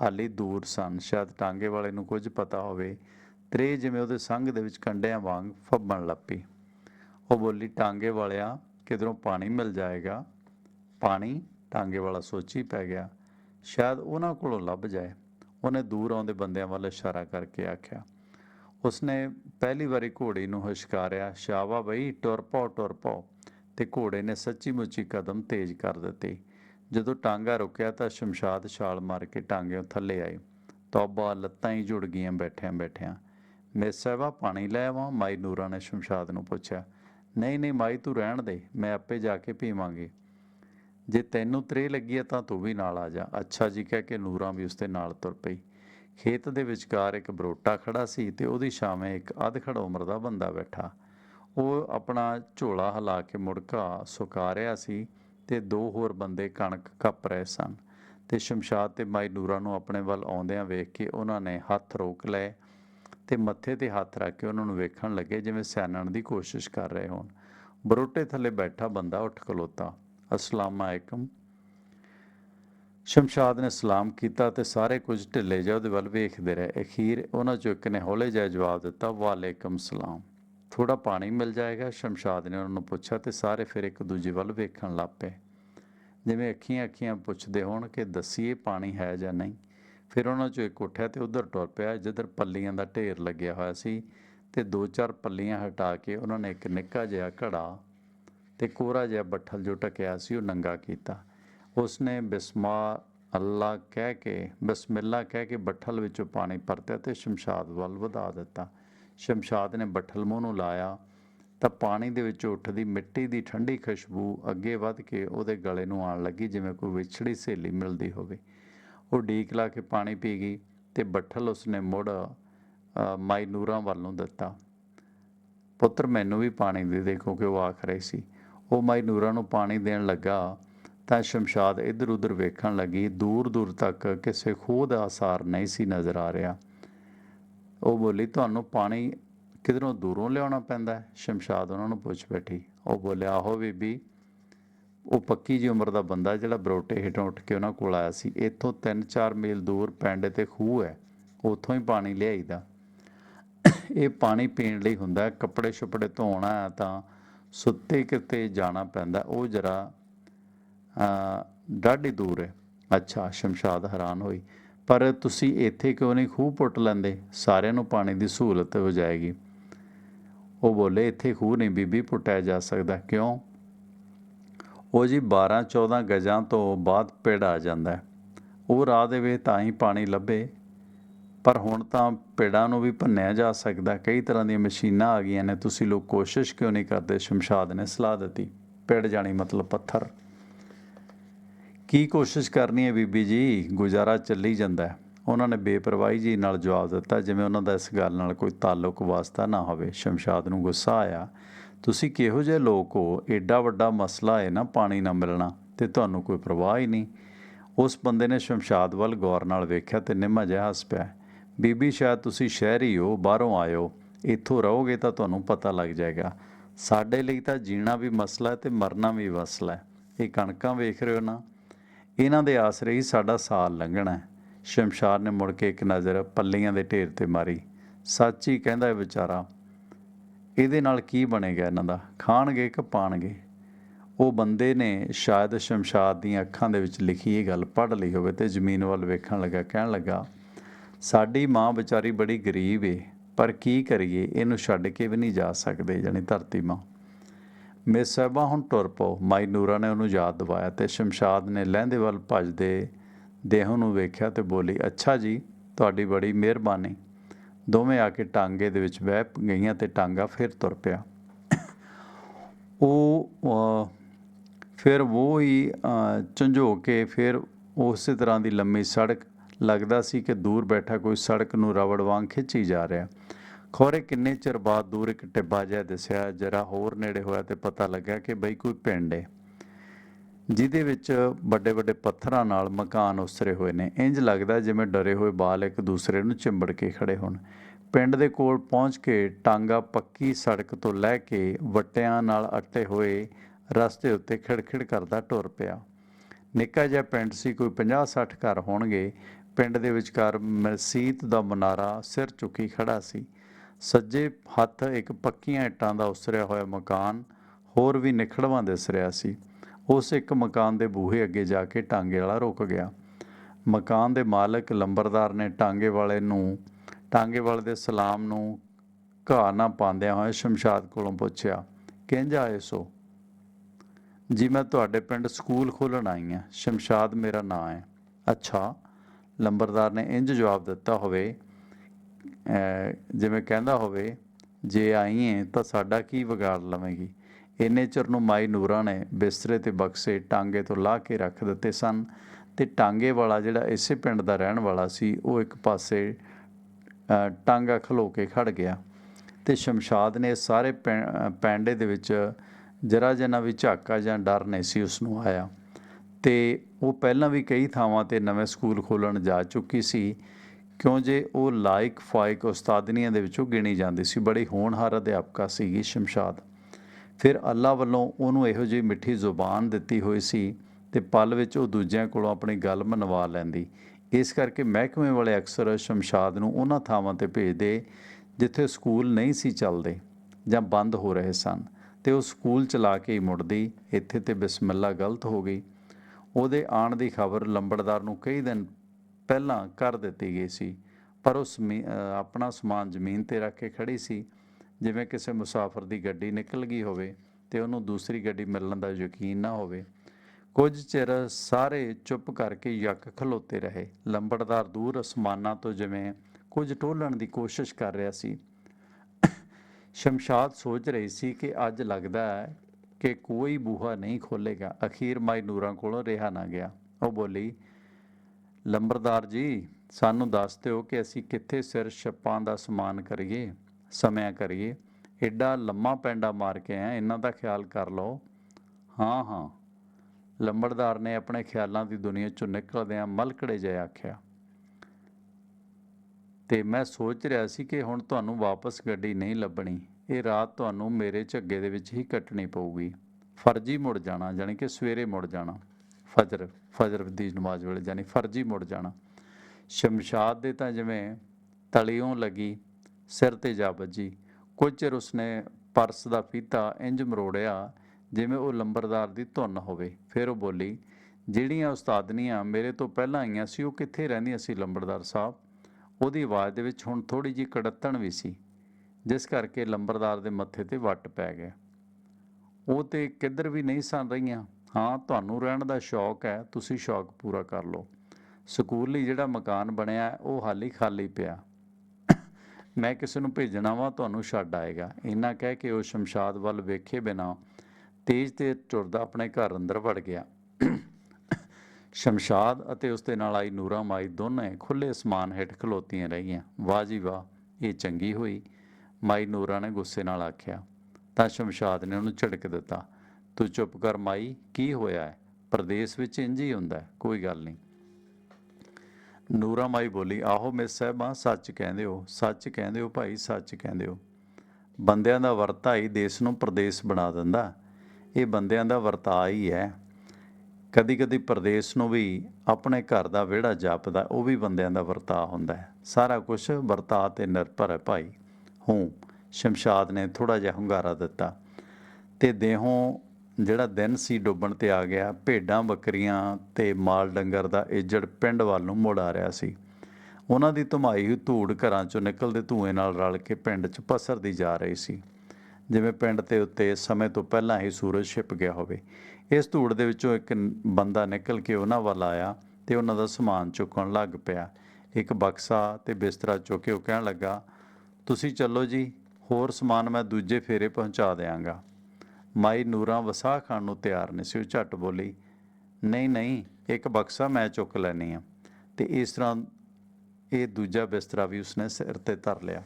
ਹਾਲੇ ਦੂਰ ਸਨ। ਸ਼ਾਇਦ ਟਾਂਗੇ ਵਾਲੇ ਨੂੰ ਕੁਝ ਪਤਾ ਹੋਵੇ। ਤਰੇ ਜਿਵੇਂ ਉਹਦੇ ਸੰਗ ਦੇ ਵਿੱਚ ਕੰਡਿਆਂ ਵਾਂਗ ਫੱਬਣ ਲੱਪੀ ਉਹ ਬੋਲੀ, ਟਾਂਗੇ ਵਾਲਿਆ, ਕਿਧਰੋਂ ਪਾਣੀ ਮਿਲ ਜਾਏਗਾ? ਪਾਣੀ? ਟਾਂਗੇ ਵਾਲਾ ਸੋਚੀ ਪੈ ਗਿਆ। ਸ਼ਾਇਦ ਉਹਨਾਂ ਕੋਲੋਂ ਲੱਭ ਜਾਏ। ਉਹਨੇ ਦੂਰ ਆਉਂਦੇ ਬੰਦਿਆਂ ਵੱਲ ਇਸ਼ਾਰਾ ਕਰਕੇ ਆਖਿਆ। ਉਸਨੇ ਪਹਿਲੀ ਵਾਰੀ ਘੋੜੀ ਨੂੰ ਹੁਸ਼ਕਾਰਿਆ, ਸ਼ਾਵਾ ਬਈ, ਟੁਰ ਪਾਓ ਟੁਰ ਪਾਓ। ਤੇ ਘੋੜੇ ਨੇ ਸੱਚੀ ਮੁੱਚੀ ਕਦਮ ਤੇਜ਼ ਕਰ ਦਿੱਤੇ। ਜਦੋਂ ਟਾਂਗਾ ਰੁਕਿਆ ਤਾਂ ਸ਼ਮਸ਼ਾਦ ਛਾਲ ਮਾਰ ਕੇ ਟਾਂਗਿਓਂ ਥੱਲੇ ਆਏ ਤੌਬਾ ਲੱਤਾਂ ਹੀ ਜੁੜ ਗਈਆਂ ਬੈਠਿਆਂ ਬੈਠਿਆਂ ਮਿਸ ਸਾਹਿਬਾ ਪਾਣੀ ਲੈ ਆਵਾਂ, ਮਾਈ ਨੂਰਾ ਨੇ ਸ਼ਮਸ਼ਾਦ ਨੂੰ ਪੁੱਛਿਆ, ਨਹੀਂ ਨਹੀਂ ਮਾਈ, ਤੂੰ ਰਹਿਣ ਦੇ, ਮੈਂ ਆਪੇ ਜਾ ਕੇ ਪੀਵਾਂਗੀ। ਜੇ ਤੈਨੂੰ ਤਰੇ ਲੱਗੀ ਹੈ ਤਾਂ ਤੂੰ ਵੀ ਨਾਲ ਆ ਜਾ। ਅੱਛਾ ਜੀ, ਕਹਿ ਕੇ ਨੂਰਾਂ ਵੀ ਉਸਦੇ ਨਾਲ ਤੁਰ ਪਈ। ਖੇਤ ਦੇ ਵਿਚਕਾਰ ਇੱਕ ਬਰੋਟਾ ਖੜਾ ਸੀ ਤੇ ਉਹਦੀ ਛਾਵੇਂ ਇੱਕ ਅਧਖੜ ਉਮਰ ਦਾ ਬੰਦਾ ਬੈਠਾ। ਉਹ ਆਪਣਾ ਝੋਲਾ ਹਿਲਾ ਕੇ ਮੁੜਕਾ ਸੁਕਾ ਰਿਹਾ ਸੀ ਤੇ ਦੋ ਹੋਰ ਬੰਦੇ ਕਣਕ ਕੱਪ ਰਹੇ ਸਨ ਤੇ ਸ਼ਮਸ਼ਾਦ ਤੇ ਮਾਈ ਨੂਰਾਂ ਨੂੰ ਆਪਣੇ ਵੱਲ ਆਉਂਦਿਆਂ ਵੇਖ ਕੇ ਉਹਨਾਂ ਨੇ ਹੱਥ ਰੋਕ ਲਏ ਤੇ ਮੱਥੇ ਤੇ ਹੱਥ ਰੱਖ ਕੇ ਉਹਨਾਂ ਨੂੰ ਵੇਖਣ ਲੱਗੇ, ਜਿਵੇਂ ਸਿਆਣਨ ਦੀ ਕੋਸ਼ਿਸ਼ ਕਰ ਰਹੇ ਹੋਣ। ਬਰੋਟੇ ਥੱਲੇ ਬੈਠਾ ਬੰਦਾ ਉੱਠ ਖਲੋਤਾ। ਅਸਲਾਮ ਅਲੈਕਮ। ਸ਼ਮਸ਼ਾਦ ਨੇ ਸਲਾਮ ਕੀਤਾ ਤੇ ਸਾਰੇ ਕੁਝ ਢਿੱਲੇ ਜਿਹੇ ਉਹਦੇ ਵੱਲ ਵੇਖਦੇ ਰਹੇ। ਅਖੀਰ ਉਹਨਾਂ ਚੋਂ ਇੱਕ ਨੇ ਹੌਲੇ ਜਿਹਾ ਜਵਾਬ ਦਿੱਤਾ, ਵਾਲੇਕਮ ਸਲਾਮ। ਥੋੜਾ ਪਾਣੀ ਮਿਲ ਜਾਏਗਾ, ਸ਼ਮਸ਼ਾਦ ਨੇ ਉਹਨਾਂ ਨੂੰ ਪੁੱਛਿਆ ਤੇ ਸਾਰੇ ਫਿਰ ਇੱਕ ਦੂਜੇ ਵੱਲ ਵੇਖਣ ਲੱਗ ਪਏ। ਜਿਵੇਂ ਅੱਖੀਆਂ ਅੱਖੀਆਂ ਪੁੱਛਦੇ ਹੋਣ ਕਿ ਦਸੀਏ ਪਾਣੀ ਹੈ ਜਾਂ ਨਹੀਂ। ਫਿਰ ਉਹਨਾਂ ਚੋਂ ਇੱਕ ਉੱਠਿਆ ਤੇ ਉਧਰ ਟੁਰ ਪਿਆ, ਜਿੱਧਰ ਪੱਲੀਆਂ ਦਾ ਢੇਰ ਲੱਗਿਆ ਹੋਇਆ ਸੀ ਤੇ ਦੋ ਚਾਰ ਪੱਲੀਆਂ ਹਟਾ ਕੇ ਉਹਨਾਂ ਨੇ ਇੱਕ ਨਿੱਕਾ ਜਿਹਾ ਘੜਾ ਤੇ ਕੋਰਾ ਜਿਹਾ ਬੱਠਲ ਜੋ ਟਕਿਆ ਸੀ ਉਹ ਨੰਗਾ ਕੀਤਾ। ਉਸਨੇ ਬਿਸਮਾ, ਅੱਲਾ ਕਹਿ ਕੇ, ਬਿਸਮਿਲ੍ਲਾ ਕਹਿ ਕੇ ਬੱਠਲ ਵਿੱਚੋਂ ਪਾਣੀ ਪਰਤਿਆ ਤੇ ਸ਼ਮਸ਼ਾਦ ਵੱਲ ਵਧਾ ਦਿੱਤਾ। ਸ਼ਮਸ਼ਾਦ ਨੇ ਬੱਠਲ ਮੂੰਹ ਨੂੰ ਲਾਇਆ ਤਾਂ ਪਾਣੀ ਦੇ ਵਿੱਚ ਉੱਠਦੀ ਮਿੱਟੀ ਦੀ ਠੰਡੀ ਖੁਸ਼ਬੂ ਅੱਗੇ ਵੱਧ ਕੇ ਉਹਦੇ ਗਲੇ ਨੂੰ ਆਉਣ ਲੱਗੀ, ਜਿਵੇਂ ਕੋਈ ਵਿਛੜੀ ਸਹੇਲੀ ਮਿਲਦੀ ਹੋਵੇ। ਉਹ ਡੀਕ ਲਾ ਕੇ ਪਾਣੀ ਪੀ ਗਈ ਤੇ ਬੱਠਲ ਉਸਨੇ ਮੁੜ ਅ, ਮਾਈ ਨੂਰਾਂ ਵੱਲ ਨੂੰ ਦਿੱਤਾ। ਪੁੱਤਰ ਮੈਨੂੰ ਵੀ ਪਾਣੀ ਦੇ ਦੇ ਕਿਉਂਕਿ ਉਹ ਆਖ ਰਹੀ ਸੀ। ਉਹ ਮਾਈ ਨੂਰਾਂ ਨੂੰ ਪਾਣੀ ਦੇਣ ਲੱਗਾ ਤਾਂ ਸ਼ਮਸ਼ਾਦ ਇੱਧਰ ਉੱਧਰ ਵੇਖਣ ਲੱਗੀ। ਦੂਰ ਦੂਰ ਤੱਕ ਕਿਸੇ ਖੂਹ ਦਾ ਆਸਾਰ ਨਹੀਂ ਸੀ ਨਜ਼ਰ ਆ ਰਿਹਾ। ਉਹ ਬੋਲੀ ਤੁਹਾਨੂੰ ਪਾਣੀ ਕਿਧਰੋਂ ਦੂਰੋਂ ਲਿਆਉਣਾ ਪੈਂਦਾ? ਹੈ ਸ਼ਮਸ਼ਾਦ ਉਹਨਾਂ ਨੂੰ ਪੁੱਛ ਬੈਠੀ। ਉਹ ਬੋਲਿਆ ਆਹੋ ਬੀਬੀ ਉਹ ਪੱਕੀ ਜੀ ਉਮਰ ਦਾ ਬੰਦਾ ਜਿਹੜਾ ਬਰੋਟੇ ਹੇਠੋਂ ਉੱਠ ਕੇ ਉਹਨਾਂ ਕੋਲ ਆਇਆ ਸੀ। ਇੱਥੋਂ 3-4 ਮੀਲ ਦੂਰ ਪਿੰਡ ਤੇ ਖੂਹ ਹੈ। ਉੱਥੋਂ ਹੀ ਪਾਣੀ ਲਿਆਈਦਾ। ਇਹ ਪਾਣੀ ਪੀਣ ਲਈ ਹੁੰਦਾ ਕੱਪੜੇ ਛੁਪੜੇ ਧੋਣਾ ਹੈ ਤਾਂ ਸੁੱਤੇ ਕਿਤੇ ਜਾਣਾ ਪੈਂਦਾ। ਉਹ ਜਰਾ ਡਾਢੀ ਦੂਰ ਹੈ। ਅੱਛਾ, ਸ਼ਮਸ਼ਾਦ ਹੈਰਾਨ ਹੋਈ। ਪਰ ਤੁਸੀਂ ਇੱਥੇ ਕਿਉਂ ਨਹੀਂ ਖੂਹ ਪੁੱਟ ਲੈਂਦੇ? ਸਾਰਿਆਂ ਨੂੰ ਪਾਣੀ ਦੀ ਸਹੂਲਤ ਹੋ ਜਾਏਗੀ। ਉਹ ਬੋਲੇ, ਇੱਥੇ ਖੂਹ ਨਹੀਂ ਬੀਬੀ ਪੁੱਟਿਆ ਜਾ ਸਕਦਾ। ਕਿਉਂ? ਉਹ ਜੀ 12 14 ਗਜਾਂ ਤੋਂ ਬਾਅਦ ਪਿੜ ਆ ਜਾਂਦਾ ਹੈ। ਉਹ ਰਾਹ ਦੇ ਵਿੱਚ ਤਾਂ ਹੀ ਪਾਣੀ ਲੱਭੇ। ਪਰ ਹੁਣ ਤਾਂ ਪੇੜਾਂ ਨੂੰ ਵੀ ਭੰਨਿਆ ਜਾ ਸਕਦਾ ਕਈ ਤਰ੍ਹਾਂ ਦੀਆਂ ਮਸ਼ੀਨਾਂ ਆ ਗਈਆਂ ਨੇ। ਤੁਸੀਂ ਲੋਕ ਕੋਸ਼ਿਸ਼ ਕਿਉਂ ਨਹੀਂ ਕਰਦੇ? ਸ਼ਮਸ਼ਾਦ ਨੇ ਸਲਾਹ ਦਿੱਤੀ। ਪਿੜ ਜਾਣੀ ਮਤਲਬ ਪੱਥਰ। ਕੀ ਕੋਸ਼ਿਸ਼ ਕਰਨੀ ਹੈ ਬੀਬੀ ਜੀ? ਗੁਜ਼ਾਰਾ ਚੱਲੀ ਜਾਂਦਾ ਉਹਨਾਂ ਨੇ ਬੇਪਰਵਾਹੀ ਜੀ ਨਾਲ ਜਵਾਬ ਦਿੱਤਾ, ਜਿਵੇਂ ਉਹਨਾਂ ਦਾ ਇਸ ਗੱਲ ਨਾਲ ਕੋਈ ਤਾਲੁਕ ਵਾਸਤਾ ਨਾ ਹੋਵੇ। ਸ਼ਮਸ਼ਾਦ ਨੂੰ ਗੁੱਸਾ ਆਇਆ। ਤੁਸੀਂ ਕਿਹੋ ਜਿਹੇ ਲੋਕ ਹੋ? ਏਡਾ ਵੱਡਾ ਮਸਲਾ ਹੈ ਨਾ, ਪਾਣੀ ਨਾ ਮਿਲਣਾ ਤੇ ਤੁਹਾਨੂੰ ਕੋਈ ਪਰਵਾਹ ਹੀ ਨਹੀਂ। ਉਸ ਬੰਦੇ ਨੇ ਸ਼ਮਸ਼ਾਦ ਵੱਲ ਗੌਰ ਨਾਲ ਵੇਖਿਆ ਤੇ ਨਿੰਮਾ ਜਿਹਾ ਹੱਸ ਪਿਆ। ਬੀਬੀ, ਸ਼ਾਇਦ ਤੁਸੀਂ ਸ਼ਹਿਰੀ ਹੋ, ਬਾਹਰੋਂ ਆਇਓ, ਇੱਥੋਂ ਰਹੋਗੇ ਤਾਂ ਤੁਹਾਨੂੰ ਪਤਾ ਲੱਗ ਜਾਏਗਾ। ਸਾਡੇ ਲਈ ਤਾਂ ਜੀਣਾ ਵੀ ਮਸਲਾ ਹੈ ਤੇ ਮਰਨਾ ਵੀ ਮਸਲਾ ਹੈ। ਇਹ ਕਣਕਾਂ ਵੇਖ ਰਹੇ ਹੋ ਨਾ? ਇਹਨਾਂ ਦੇ ਆਸਰੇ ਹੀ ਸਾਡਾ ਸਾਲ ਲੰਘਣਾ ਹੈ। ਸ਼ਮਸ਼ਾਰ ਨੇ ਮੁੜ ਕੇ ਇੱਕ ਨਜ਼ਰ ਪੱਲੀਆਂ ਦੇ ਢੇਰ ਤੇ ਮਾਰੀ। ਸੱਚ ਹੀ ਕਹਿੰਦਾ ਇਹ ਵਿਚਾਰਾ ਇਹਦੇ ਨਾਲ ਕੀ ਬਣੇਗਾ ਇਹਨਾਂ ਦਾ? ਖਾਣਗੇ ਕਿ ਪਾਣਗੇ? ਉਹ ਬੰਦੇ ਨੇ ਸ਼ਾਇਦ ਸ਼ਮਸ਼ਾਦ ਦੀਆਂ ਅੱਖਾਂ ਦੇ ਵਿੱਚ ਲਿਖੀ ਇਹ ਗੱਲ ਪੜ੍ਹ ਲਈ ਹੋਵੇ ਤੇ ਜ਼ਮੀਨ ਵੱਲ ਵੇਖਣ ਲੱਗਾ, ਕਹਿਣ ਲੱਗਾ, ਸਾਡੀ ਮਾਂ ਵਿਚਾਰੀ ਬੜੀ ਗਰੀਬ ਏ, ਪਰ ਕੀ ਕਰੀਏ? ਇਹਨੂੰ ਛੱਡ ਕੇ ਵੀ ਨਹੀਂ ਜਾ ਸਕਦੇ ਜਾਣੀ ਧਰਤੀ ਮਾਂ। ਮਿਸ ਸਾਹਿਬਾ ਹੁਣ ਟੁਰ ਪਓ। ਮਾਈ ਨੂਰਾ ਨੇ ਉਹਨੂੰ ਯਾਦ ਦਿਵਾਇਆ ਤੇ ਸ਼ਮਸ਼ਾਦ ਨੇ ਲਹਿੰਦੇ ਵੱਲ ਭੱਜਦੇ ਦੇਹ ਨੂੰ ਵੇਖਿਆ ਤੇ ਬੋਲੀ, ਅੱਛਾ ਜੀ, ਤੁਹਾਡੀ ਬੜੀ ਮਿਹਰਬਾਨੀ। ਦੋਵੇਂ ਆ ਕੇ ਟਾਂਗੇ ਦੇ ਵਿੱਚ ਬਹਿ ਗਈਆਂ ਤੇ ਟਾਂਗਾ ਫਿਰ ਤੁਰ ਪਿਆ। ਉਹ ਫਿਰ ਉਹ ਹੀ ਅਹ, ਝੰਜੋ ਕੇ ਫਿਰ ਉਸੇ ਤਰ੍ਹਾਂ ਦੀ ਲੰਮੀ ਸੜਕ ਲੱਗਦਾ ਸੀ ਕਿ ਦੂਰ ਬੈਠਾ ਕੋਈ ਸੜਕ ਨੂੰ ਰਬੜ ਵਾਂਗ ਖਿੱਚੀ ਜਾ ਰਿਹਾ। ਖੋਰੇ ਕਿੰਨੇ ਚਿਰ ਬਾਅਦ ਦੂਰ ਇੱਕ ਟਿੱਬਾ ਜਿਹਾ ਦਿਸਿਆ ਜਰਾ ਹੋਰ ਨੇੜੇ ਹੋਇਆ ਤੇ ਪਤਾ ਲੱਗਾ ਕਿ ਬਈ ਕੋਈ ਪਿੰਡ ਹੈ ਜਿਹਦੇ ਵਿੱਚ ਵੱਡੇ ਵੱਡੇ ਪੱਥਰਾਂ ਨਾਲ ਮਕਾਨ ਉਸਰੇ ਹੋਏ ਨੇ। ਇੰਜ ਲੱਗਦਾ ਜਿਵੇਂ ਡਰੇ ਹੋਏ ਬਾਲ ਇੱਕ ਦੂਸਰੇ ਨੂੰ ਚਿੰਬੜ ਕੇ ਖੜੇ ਹੋਣ। ਪਿੰਡ ਦੇ ਕੋਲ ਪਹੁੰਚ ਕੇ ਟਾਂਗਾ ਪੱਕੀ ਸੜਕ ਤੋਂ ਲੈ ਕੇ ਵਟਿਆਂ ਨਾਲ ਅੱਟੇ ਹੋਏ ਰਸਤੇ ਉੱਤੇ ਖਿੜਖਿੜ ਕਰਦਾ ਟੁਰ ਪਿਆ। ਨਿੱਕਾ ਜਿਹਾ ਪਿੰਡ ਸੀ, ਕੋਈ 50-60 ਘਰ ਹੋਣਗੇ। ਪਿੰਡ ਦੇ ਵਿਚਕਾਰ ਮਸਜਿਦ ਦਾ ਮਨਾਰਾ ਸਿਰ ਚੁੱਕੀ ਖੜਾ ਸੀ। ਸੱਜੇ ਹੱਥ ਇੱਕ ਪੱਕੀਆਂ ਇੱਟਾਂ ਦਾ ਉਸਰਿਆ ਹੋਇਆ ਮਕਾਨ ਹੋਰ ਵੀ ਨਿਖੜਵਾਂ ਦਿਸ ਰਿਹਾ ਸੀ। ਉਸ ਇੱਕ ਮਕਾਨ ਦੇ ਬੂਹੇ ਅੱਗੇ ਜਾ ਕੇ ਟਾਂਗੇ ਵਾਲਾ ਰੁਕ ਗਿਆ। ਮਕਾਨ ਦੇ ਮਾਲਕ ਲੰਬਰਦਾਰ ਨੇ ਟਾਂਗੇ ਵਾਲੇ ਨੂੰ, ਟਾਂਗੇ ਵਾਲੇ ਦੇ ਸਲਾਮ ਨੂੰ ਘਾਹ ਨਾ ਪਾਉਂਦਿਆਂ ਹੋਏ ਸ਼ਮਸ਼ਾਦ ਕੋਲੋਂ ਪੁੱਛਿਆ ਕਿੰਜ ਆਏ ਸੋ? ਜੀ, ਮੈਂ ਤੁਹਾਡੇ ਪਿੰਡ ਸਕੂਲ ਖੋਲਣ ਆਈ ਹਾਂ। ਸ਼ਮਸ਼ਾਦ ਮੇਰਾ ਨਾਂ ਹੈ। ਅੱਛਾ। ਲੰਬਰਦਾਰ ਨੇ ਇੰਜ ਜਵਾਬ ਦਿੱਤਾ ਹੋਵੇ ਜਿਵੇਂ ਕਹਿੰਦਾ ਹੋਵੇ, ਜੇ ਆਈਏ ਤਾਂ ਸਾਡਾ ਕੀ ਵਿਗਾੜ ਲਵੇਂਗੀ? ਇੰਨੇ ਚਿਰ ਨੂੰ ਮਾਈ ਨੂਰਾ ਨੇ ਬਿਸਤਰੇ ਤੇ ਬਕਸੇ ਟਾਂਗੇ ਤੋਂ ਲਾ ਕੇ ਰੱਖ ਦਿੱਤੇ ਸਨ ਤੇ ਟਾਂਗੇ ਵਾਲਾ ਜਿਹੜਾ ਇਸੇ ਪਿੰਡ ਦਾ ਰਹਿਣ ਵਾਲਾ ਸੀ, ਉਹ ਇੱਕ ਪਾਸੇ ਟਾਂਗਾ ਖਲੋ ਕੇ ਖੜ ਗਿਆ ਤੇ ਸ਼ਮਸ਼ਾਦ ਨੇ ਸਾਰੇ ਪੈ- ਪੈਂਡੇ ਦੇ ਵਿੱਚ ਜਰਾ ਜਨਾ ਵੀ ਝਾਕਾ ਜਾਂ ਡਰ ਨਹੀਂ ਸੀ ਉਸ ਨੂੰ ਆਇਆ ਤੇ ਉਹ ਪਹਿਲਾਂ ਵੀ ਕਈ ਥਾਵਾਂ ਤੇ ਨਵੇਂ ਸਕੂਲ ਖੋਲਣ ਜਾ ਚੁੱਕੀ ਸੀ, ਕਿਉਂ ਜੇ ਉਹ ਲਾਇਕ ਫਾਇਕ ਉਸਤਾਦਨੀਆਂ ਦੇ ਵਿੱਚੋਂ ਗਿਣੀ ਜਾਂਦੀ ਸੀ। ਬੜੀ ਹੋਣਹਾਰ ਅਧਿਆਪਕਾ ਸੀਗੀ ਸ਼ਮਸ਼ਾਦ। ਫਿਰ ਅੱਲਾ ਵੱਲੋਂ ਉਹਨੂੰ ਇਹੋ ਜਿਹੀ ਮਿੱਠੀ ਜ਼ੁਬਾਨ ਦਿੱਤੀ ਹੋਈ ਸੀ ਤੇ ਪਲ ਵਿੱਚ ਉਹ ਦੂਜਿਆਂ ਕੋਲੋਂ ਆਪਣੀ ਗੱਲ ਮਨਵਾ ਲੈਂਦੀ। ਇਸ ਕਰਕੇ ਮਹਿਕਮੇ ਵਾਲੇ ਅਕਸਰ ਸ਼ਮਸ਼ਾਦ ਨੂੰ ਉਹਨਾਂ ਥਾਵਾਂ ਤੇ ਭੇਜਦੇ ਜਿੱਥੇ ਸਕੂਲ ਨਹੀਂ ਸੀ ਚੱਲਦੇ ਜਾਂ ਬੰਦ ਹੋ ਰਹੇ ਸਨ ਤੇ ਉਹ ਸਕੂਲ ਚਲਾ ਕੇ ਹੀ ਮੁੜਦੀ। ਇੱਥੇ ਤੇ ਬਿਸਮਿਲ੍ਲਾ ਗਲਤ ਹੋ ਗਈ। ਉਹਦੇ ਆਣ ਦੀ ਖਬਰ ਲੰਬੜਦਾਰ ਨੂੰ ਕਈ ਦਿਨ ਪਹਿਲਾਂ ਕਰ ਦਿੱਤੀ ਗਈ ਸੀ, ਪਰ ਉਹ ਸਮੀ- ਆਪਣਾ ਸਮਾਨ ਜ਼ਮੀਨ ਤੇ ਰੱਖ ਕੇ ਖੜੀ ਸੀ। ਜਿਵੇਂ ਕਿਸੇ ਮੁਸਾਫਰ ਦੀ ਗੱਡੀ ਨਿਕਲ ਗਈ ਹੋਵੇ ਤੇ ਉਹਨੂੰ ਦੂਸਰੀ ਗੱਡੀ ਮਿਲਣ ਦਾ ਯਕੀਨ ਨਾ ਹੋਵੇ, ਕੁਝ ਚਿਰ ਸਾਰੇ ਚੁੱਪ ਕਰਕੇ ਯੱਕ ਖਲੋਤੇ ਰਹੇ। ਲੰਬੜਦਾਰ ਦੂਰ ਅਸਮਾਨਾਂ ਤੋਂ ਜਿਵੇਂ ਕੁਝ ਟੋਲਣ ਦੀ ਕੋਸ਼ਿਸ਼ ਕਰ ਰਿਹਾ ਸੀ। ਸ਼ਮਸ਼ਾਦ ਸੋਚ ਰਹੀ ਸੀ ਕਿ ਅੱਜ ਲੱਗਦਾ ਹੈ ਕਿ ਕੋਈ ਬੂਹਾ ਨਹੀਂ ਖੋਲੇਗਾ ਅਖੀਰ ਮਾਈ ਨੂਰਾਂ ਕੋਲੋਂ ਰਿਹਾ ਨਾ ਗਿਆ। ਉਹ ਬੋਲੀ, ਲੰਬੜਦਾਰ ਜੀ, ਸਾਨੂੰ ਦੱਸ ਦਿਓ ਕਿ ਅਸੀਂ ਕਿੱਥੇ ਸਿਰ ਛੱਪਾਂ ਦਾ ਸਮਾਨ ਕਰੀਏ। ਸਮਿਆਂ ਕਰੀਏ। ਐਡਾ ਲੰਮਾ ਪੈਂਡਾ ਮਾਰ ਕੇ ਆਏ ਇਹਨਾਂ ਦਾ ਖਿਆਲ ਕਰ ਲਓ। ਹਾਂ ਹਾਂ। ਲੰਬੜਦਾਰ ਨੇ ਆਪਣੇ ਖਿਆਲਾਂ ਦੀ ਦੁਨੀਆ ਚੋਂ ਨਿਕਲਦਿਆਂ ਮਲਕੜੇ ਜਿਹਾ ਆਖਿਆ। ਤੇ ਮੈਂ ਸੋਚ ਰਿਹਾ ਸੀ ਕਿ ਹੁਣ ਤੁਹਾਨੂੰ ਵਾਪਸ ਗੱਡੀ ਨਹੀਂ ਲੱਭਣੀ। ਇਹ ਰਾਤ ਤੁਹਾਨੂੰ ਮੇਰੇ ਝੱਗੇ ਦੇ ਵਿੱਚ ਹੀ ਕੱਟਣੀ ਪਊਗੀ। ਫਰਜ਼ੀ ਮੁੜ ਜਾਣਾ ਯਾਨੀ ਕਿ ਸਵੇਰੇ ਮੁੜ ਜਾਣਾ। ਫਜਰ ਫਜਰ ਦੀ ਨਮਾਜ਼ ਵੇਲੇ ਯਾਨੀ ਫਰਜ਼ੀ ਮੁੜ ਜਾਣਾ। ਸ਼ਮਸ਼ਾਦ ਦੇ ਤਾਂ ਜਿਵੇਂ ਤਲੀਓਂ ਲੱਗੀ ਸਿਰ ਤੇ ਜਾ ਵੱਜੀ। ਕੁਝ ਚਿਰ ਉਸਨੇ ਪਰਸ ਦਾ ਫੀਤਾ ਇੰਜ ਮਰੋੜਿਆ ਜਿਵੇਂ ਉਹ ਲੰਬਰਦਾਰ ਦੀ ਧੁਨ ਹੋਵੇ। ਫਿਰ ਉਹ ਬੋਲੀ ਜਿਹੜੀਆਂ ਉਸਤਾਦਨੀਆਂ ਮੇਰੇ ਤੋਂ ਪਹਿਲਾਂ ਆਈਆਂ ਸੀ ਉਹ ਕਿੱਥੇ ਰਹਿੰਦੀਆਂ ਸੀ ਲੰਬਰਦਾਰ ਸਾਹਿਬ? ਉਹਦੀ ਆਵਾਜ਼ ਦੇ ਵਿੱਚ ਹੁਣ ਥੋੜੀ ਜਿਹੀ ਕੜੱਤਣ ਵੀ ਸੀ ਜਿਸ ਕਰਕੇ ਲੰਬਰਦਾਰ ਦੇ ਮੱਥੇ ਤੇ ਵੱਟ ਪੈ ਗਿਆ। ਉਹ ਤੇ ਕਿੱਧਰ ਵੀ ਨਹੀਂ ਸਨ ਰਹੀਆਂ। ਹਾਂ ਤੁਹਾਨੂੰ ਰਹਿਣ ਦਾ ਸ਼ੌਕ ਹੈ ਤੁਸੀਂ ਸ਼ੌਕ ਪੂਰਾ ਕਰ ਲਓ। ਸਕੂਲ ਲਈ ਜਿਹੜਾ ਮਕਾਨ ਬਣਿਆ ਹੈ, ਉਹ ਹਾਲੀ ਖਾਲੀ ਪਿਆ। ਮੈਂ ਕਿਸੇ ਨੂੰ ਭੇਜਣਾ ਵਾ, ਤੁਹਾਨੂੰ ਛੱਡ ਆਏਗਾ। ਇੰਨਾ ਕਹਿ ਕੇ ਉਹ ਸ਼ਮਸ਼ਾਦ ਵੱਲ ਵੇਖੇ ਬਿਨਾ ਤੇਜ਼ ਤੇ ਟੁਰਦਾ ਆਪਣੇ ਘਰ ਅੰਦਰ ਵੜ ਗਿਆ। ਸ਼ਮਸ਼ਾਦ ਅਤੇ ਉਸ ਦੇ ਨਾਲ ਆਈ ਨੂਰਾ ਮਾਈ ਦੋਨੇ ਖੁੱਲੇ ਅਸਮਾਨ ਹੇਠ ਖਲੋਤੀਆਂ ਰਹੀਆਂ। ਵਾਹ ਜੀ ਵਾਹ, ਇਹ ਚੰਗੀ ਹੋਈ। ਮਾਈ ਨੂਰਾ ਨੇ ਗੁੱਸੇ ਨਾਲ ਆਖਿਆ, ਤਾਂ ਸ਼ਮਸ਼ਾਦ ਨੇ ਉਹਨੂੰ ਝਿੜਕ ਦਿੱਤਾ। ਤੂੰ ਚੁੱਪ ਕਰ ਮਾਈ, ਕੀ ਹੋਇਆ ਹੈ? ਪ੍ਰਦੇਸ਼ ਵਿੱਚ ਇੰਜ ਹੀ ਹੁੰਦਾ ਕੋਈ ਗੱਲ ਨਹੀਂ। ਨੂਰਾ ਮਾਈ ਬੋਲੀ, ਆਹੋ ਮਿਸ ਸਾਹਿਬਾਂ, ਸੱਚ ਕਹਿੰਦੇ ਹੋ, ਸੱਚ ਕਹਿੰਦੇ ਹੋ ਭਾਈ, ਸੱਚ ਕਹਿੰਦੇ ਹੋ। ਬੰਦਿਆਂ ਦਾ ਵਰਤਾ ਹੀ ਦੇਸ਼ ਨੂੰ ਪ੍ਰਦੇਸ਼ ਬਣਾ ਦਿੰਦਾ। ਇਹ ਬੰਦਿਆਂ ਦਾ ਵਰਤਾ ਹੀ ਹੈ। ਕਦੀ ਕਦੀ ਪ੍ਰਦੇਸ਼ ਨੂੰ ਵੀ ਆਪਣੇ ਘਰ ਦਾ ਵਿਹੜਾ ਜਾਪਦਾ, ਉਹ ਵੀ ਬੰਦਿਆਂ ਦਾ ਵਰਤਾ ਹੁੰਦਾ ਹੈ। ਸਾਰਾ ਕੁਝ ਵਰਤਾ ਤੇ ਨਿਰਭਰ ਹੈ ਭਾਈ। ਹੂੰ, ਸ਼ਮਸ਼ਾਦ ਨੇ ਥੋੜਾ ਜਿਹਾ ਹੁੰਗਾਰਾ ਦਿੱਤਾ। ਤੇ ਦੇਹੋਂ ਜਿਹੜਾ ਦਿਨ ਸੀ ਡੁੱਬਣ ਤੇ ਆ ਗਿਆ, ਭੇਡਾਂ ਬੱਕਰੀਆਂ ਤੇ ਮਾਲ ਡੰਗਰ ਦਾ ਏਜੜ ਪਿੰਡ ਵੱਲ ਨੂੰ ਮੁੜ ਆ ਰਿਹਾ ਸੀ। ਉਹਨਾਂ ਦੀ ਧਮਾਈ ਹੋਈ ਧੂੜ ਘਰਾਂ ਚੋਂ ਨਿਕਲਦੇ ਧੂਏ ਨਾਲ ਰਲ ਕੇ ਪਿੰਡ 'ਚ ਪਸਰਦੀ ਜਾ ਰਹੀ ਸੀ। ਜਿਵੇਂ ਪਿੰਡ ਤੇ ਉੱਤੇ ਸਮੇਂ ਤੋਂ ਪਹਿਲਾਂ ਹੀ ਸੂਰਜ ਛਿਪ ਗਿਆ ਹੋਵੇ। ਇਸ ਧੂੜ ਦੇ ਵਿੱਚੋਂ ਇੱਕ ਬੰਦਾ ਨਿਕਲ ਕੇ ਉਹਨਾਂ ਵੱਲ ਆਇਆ ਤੇ ਉਹਨਾਂ ਦਾ ਸਮਾਨ ਚੁੱਕਣ ਲੱਗ ਪਿਆ। ਇੱਕ ਬਕਸਾ ਤੇ ਬਿਸਤਰਾ ਚੁੱਕ ਕੇ ਉਹ ਕਹਿਣ ਲੱਗਾ, ਤੁਸੀਂ ਚੱਲੋ ਜੀ, ਹੋਰ ਸਮਾਨ ਮੈਂ ਦੂਜੇ ਫੇਰੇ ਪਹੁੰਚਾ ਦਿਆਂਗਾ। ਮਾਈ ਨੂਰਾਂ ਵਸਾ ਖਾਣ ਨੂੰ ਤਿਆਰ ਨਹੀਂ ਸੀ, ਉਹ ਝੱਟ ਬੋਲੀ, ਨਹੀਂ ਨਹੀਂ, ਇੱਕ ਬਕਸਾ ਮੈਂ ਚੁੱਕ ਲੈਣੀ ਆ। ਤੇ ਇਸ ਤਰ੍ਹਾਂ ਇਹ ਦੂਜਾ ਬਿਸਤਰਾ ਵੀ ਉਸਨੇ ਸਿਰ ਤੇ ਧਰ ਲਿਆ।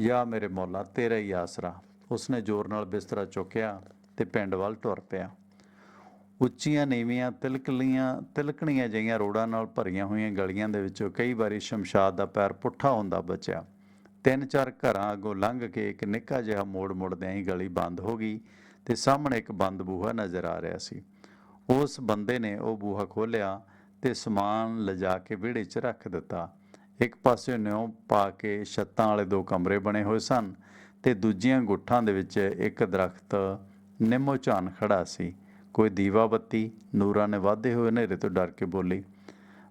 ਯਾ ਮੇਰੇ ਮੌਲਾ, ਤੇਰਾ ਹੀ ਆਸਰਾ। ਉਸਨੇ ਜ਼ੋਰ ਨਾਲ ਬਿਸਤਰਾ ਚੁੱਕਿਆ ਤੇ ਪਿੰਡ ਵੱਲ ਤੁਰ ਪਿਆ। ਉੱਚੀਆਂ ਨੀਵੀਆਂ ਤਿਲਕਲੀਆਂ, ਤਿਲਕਣੀਆਂ ਜਿਹੀਆਂ ਰੋੜਾਂ ਨਾਲ ਭਰੀਆਂ ਹੋਈਆਂ ਗਲੀਆਂ ਦੇ ਵਿੱਚੋਂ ਕਈ ਵਾਰੀ ਸ਼ਮਸ਼ਾਦ ਦਾ ਪੈਰ ਪੁੱਠਾ ਹੁੰਦਾ ਬਚਿਆ। ਤਿੰਨ ਚਾਰ ਘਰਾਂ ਅੱਗੋਂ ਲੰਘ ਕੇ ਇੱਕ ਨਿੱਕਾ ਜਿਹਾ ਮੋੜ ਮੁੜਦਿਆਂ ਹੀ ਗਲੀ ਬੰਦ ਹੋ ਗਈ ਤੇ ਸਾਹਮਣੇ ਇੱਕ ਬੰਦ ਬੂਹਾ ਨਜ਼ਰ ਆ ਰਿਹਾ ਸੀ। ਉਸ ਬੰਦੇ ਨੇ ਉਹ ਬੂਹਾ ਖੋਲ੍ਹਿਆ ਤੇ ਸਮਾਨ ਲਿਜਾ ਕੇ ਵਿਹੜੇ 'ਚ ਰੱਖ ਦਿੱਤਾ। ਇੱਕ ਪਾਸੇ ਨਿਉ ਪਾ ਕੇ ਛੱਤਾਂ ਵਾਲੇ ਦੋ ਕਮਰੇ ਬਣੇ ਹੋਏ ਸਨ ਤੇ ਦੂਜੀਆਂ ਗੁੱਠਾਂ ਦੇ ਵਿੱਚ ਇੱਕ ਦਰਖਤ ਨਿੰਮੋ ਝਾਨ ਖੜਾ ਸੀ। ਕੋਈ ਦੀਵਾ ਬੱਤੀ, ਨੂਰਾ ਨੇ ਵਾਧੇ ਹੋਏ ਹਨੇਰੇ ਤੋਂ ਡਰ ਕੇ ਬੋਲੀ,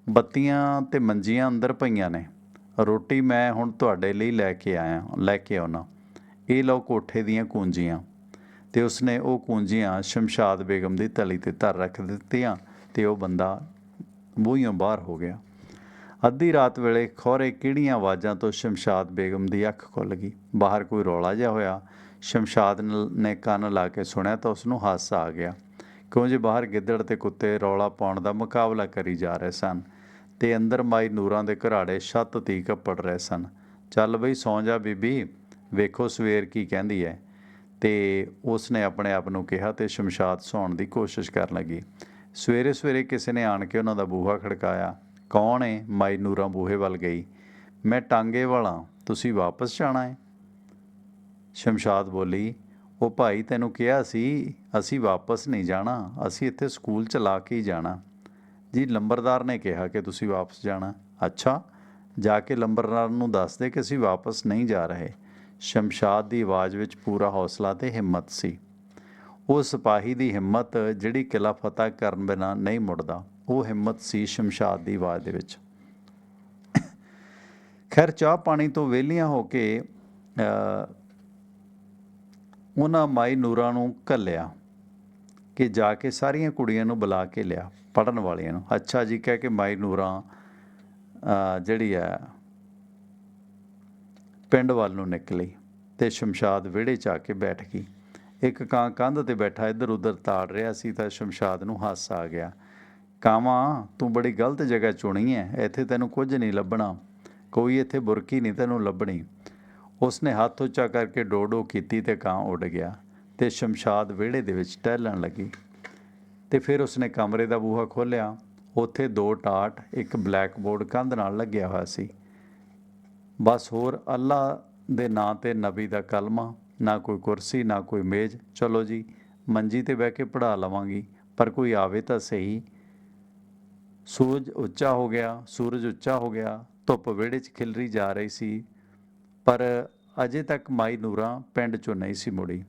ਬੱਤੀਆਂ ਤੇ ਮੰਜੀਆਂ ਅੰਦਰ ਪਈਆਂ ਨੇ। ਰੋਟੀ ਮੈਂ ਹੁਣ ਤੁਹਾਡੇ ਲਈ ਲੈ ਕੇ ਆਇਆ, ਲੈ ਕੇ ਆਉਣਾ ਇਹ ਲਓ ਕੋਠੇ ਦੀਆਂ ਕੁੰਜੀਆਂ। ਤੇ ਉਸਨੇ ਉਹ ਕੁੰਜੀਆਂ ਸ਼ਮਸ਼ਾਦ ਬੇਗਮ ਦੀ ਤਲੀ ਤੇ ਧਰ ਰੱਖ ਦਿੱਤੀਆਂ ਤੇ ਉਹ ਬੰਦਾ ਬੂਹੀਓਂ ਬਾਹਰ ਹੋ ਗਿਆ। ਅੱਧੀ ਰਾਤ ਵੇਲੇ ਖੋਰੇ ਕਿਹੜੀਆਂ ਆਵਾਜ਼ਾਂ ਤੋਂ ਸ਼ਮਸ਼ਾਦ ਬੇਗਮ ਦੀ ਅੱਖ ਖੁੱਲ ਗਈ? ਬਾਹਰ ਕੋਈ ਰੌਲਾ ਜਿਹਾ ਹੋਇਆ? ਸ਼ਮਸ਼ਾਦ ਨੇ ਕੰਨ ਲਾ ਕੇ ਸੁਣਿਆ ਤਾਂ ਉਸ ਨੂੰ ਹਾਸਾ ਆ ਗਿਆ। ਕਿਉਂ ਜੇ ਬਾਹਰ ਗਿੱਦੜ ਤੇ ਕੁੱਤੇ ਰੌਲਾ ਪਾਉਣ ਦਾ ਮੁਕਾਬਲਾ ਕਰੀ ਜਾ ਰਹੇ ਸਨ? ਤੇ ਅੰਦਰ ਮਾਈ ਨੂਰਾਂ ਦੇ ਘਰਾੜੇ ਛੱਤ ਤੀ ਕੱਪੜ ਰਹੇ ਸਨ। ਚੱਲ ਬਈ, ਸੌਂ ਜਾ ਬੀਬੀ, ਵੇਖੋ ਸਵੇਰ ਕੀ ਕਹਿੰਦੀ ਹੈ ਤੇ ਉਸ ਨੇ ਆਪਣੇ ਆਪ ਨੂੰ ਕਿਹਾ ਤੇ ਸ਼ਮਸ਼ਾਦ ਸੌਣ ਦੀ ਕੋਸ਼ਿਸ਼ ਕਰਨ ਲੱਗੀ। ਸਵੇਰੇ ਸਵੇਰੇ ਕਿਸੇ ਨੇ ਆਣ ਕੇ ਉਹਨਾਂ ਦਾ ਬੂਹਾ ਖੜਕਾਇਆ। ਕੌਣ ਹੈ ਮਾਈ ਨੂਰਾਂ ਬੂਹੇ ਵੱਲ ਗਈ। ਮੈਂ ਟਾਂਗੇ ਵਾਲਾ, ਤੁਸੀਂ ਵਾਪਸ ਜਾਣਾ ਹੈ ਸ਼ਮਸ਼ਾਦ ਬੋਲੀ, ਉਹ ਭਾਈ ਤੈਨੂੰ ਕਿਹਾ ਸੀ, ਅਸੀਂ ਵਾਪਸ ਨਹੀਂ ਜਾਣਾ, ਅਸੀਂ ਇੱਥੇ ਸਕੂਲ ਚਲਾ ਕੇ ਹੀ ਜਾਣਾ। ਜੀ, ਲੰਬਰਦਾਰ ਨੇ ਕਿਹਾ ਕਿ ਤੁਸੀਂ ਵਾਪਸ ਜਾਣਾ। ਅੱਛਾ, ਜਾ ਕੇ ਲੰਬਰਦਾਰ ਨੂੰ ਦੱਸ ਦੇ ਕਿ ਅਸੀਂ ਵਾਪਸ ਨਹੀਂ ਜਾ ਰਹੇ। ਸ਼ਮਸ਼ਾਦ ਦੀ ਆਵਾਜ਼ ਵਿੱਚ ਪੂਰਾ ਹੌਸਲਾ ਤੇ ਹਿੰਮਤ ਸੀ। ਉਹ ਸਿਪਾਹੀ ਦੀ ਹਿੰਮਤ ਜਿਹੜੀ ਕਿਲਾ ਫਤਿਹ ਕਰਨ ਬਿਨਾ ਨਹੀਂ ਮੁੜਦਾ। ਉਹ ਹਿੰਮਤ ਸੀ ਸ਼ਮਸ਼ਾਦ ਦੀ ਆਵਾਜ਼ ਦੇ ਵਿੱਚ। ਖੈਰ, ਚਾਹ ਪਾਣੀ ਤੋਂ ਵਿਹਲੀਆਂ ਹੋ ਕੇ ਉਹਨਾਂ ਮਾਈ ਨੂਰਾਂ ਨੂੰ ਘੱਲਿਆ ਕਿ ਜਾ ਕੇ ਸਾਰੀਆਂ ਕੁੜੀਆਂ ਨੂੰ ਬੁਲਾ ਕੇ ਲਿਆ। ਪੜਨ ਵਾਲਿਆਂ ਨੂੰ। ਅੱਛਾ ਜੀ, ਕਹਿ ਕੇ ਮਾਈ ਨੂਰਾਂ ਜਿਹੜੀ ਹੈ, ਪਿੰਡ ਵੱਲ ਨੂੰ ਨਿਕਲੀ ਤੇ ਸ਼ਮਸ਼ਾਦ ਵਿਹੜੇ 'ਚ ਆ ਕੇ ਬੈਠ ਗਈ। ਇੱਕ ਕਾਂ ਕੰਧ ਤੇ ਬੈਠਾ ਇੱਧਰ ਉੱਧਰ ਤਾੜ ਰਿਹਾ ਸੀ ਤਾਂ ਸ਼ਮਸ਼ਾਦ ਨੂੰ ਹਾਸਾ ਆ ਗਿਆ। ਕਾਵਾਂ, ਤੂੰ ਬੜੀ ਗਲਤ ਜਗ੍ਹਾ ਚੁਣੀ ਹੈ ਇੱਥੇ ਤੈਨੂੰ ਕੁਝ ਨਹੀਂ ਲੱਭਣਾ। ਕੋਈ ਇੱਥੇ ਬੁਰਕੀ ਨਹੀਂ ਤੈਨੂੰ ਲੱਭਣੀ। ਉਸਨੇ ਹੱਥ ਉੱਚਾ ਕਰਕੇ ਡੋਡੋ ਕੀਤੀ ਤੇ ਕਾਂ ਉੱਡ ਗਿਆ ਤੇ ਸ਼ਮਸ਼ਾਦ ਵਿਹੜੇ ਦੇ ਵਿੱਚ ਟਹਿਲਣ ਲੱਗੀ। ਤੇ ਫਿਰ ਉਸਨੇ ਕਮਰੇ ਦਾ ਬੂਹਾ ਖੋਲ੍ਹਿਆ। ਉੱਥੇ ਦੋ ਟਾਟ, ਇੱਕ ਬਲੈਕ ਬੋਰਡ ਕੰਧ ਨਾਲ ਲੱਗਿਆ ਹੋਇਆ ਸੀ। ਬਸ ਹੋਰ ਅੱਲਾ ਦੇ ਨਾਂ ਤੇ ਨਬੀ ਦਾ ਕਲਮਾ, ਨਾ ਕੋਈ ਕੁਰਸੀ, ਨਾ ਕੋਈ ਮੇਜ਼। ਚਲੋ ਜੀ, ਮੰਜੀ ਤੇ ਬਹਿ ਕੇ ਪੜਾ ਲਵਾਂਗੀ, ਪਰ ਕੋਈ ਆਵੇ ਤਾਂ ਸਹੀ। ਸੂਰਜ ਉੱਚਾ ਹੋ ਗਿਆ, ਸੂਰਜ ਉੱਚਾ ਹੋ ਗਿਆ, ਧੁੱਪ ਵਿਹੜੇ 'ਚ ਖਿਲਰੀ ਜਾ ਰਹੀ ਸੀ। ਪਰ ਅਜੇ ਤੱਕ ਮਾਈ ਨੂਰਾਂ ਪਿੰਡ ਚੋਂ ਨਹੀਂ ਸੀ ਮੁੜੀ।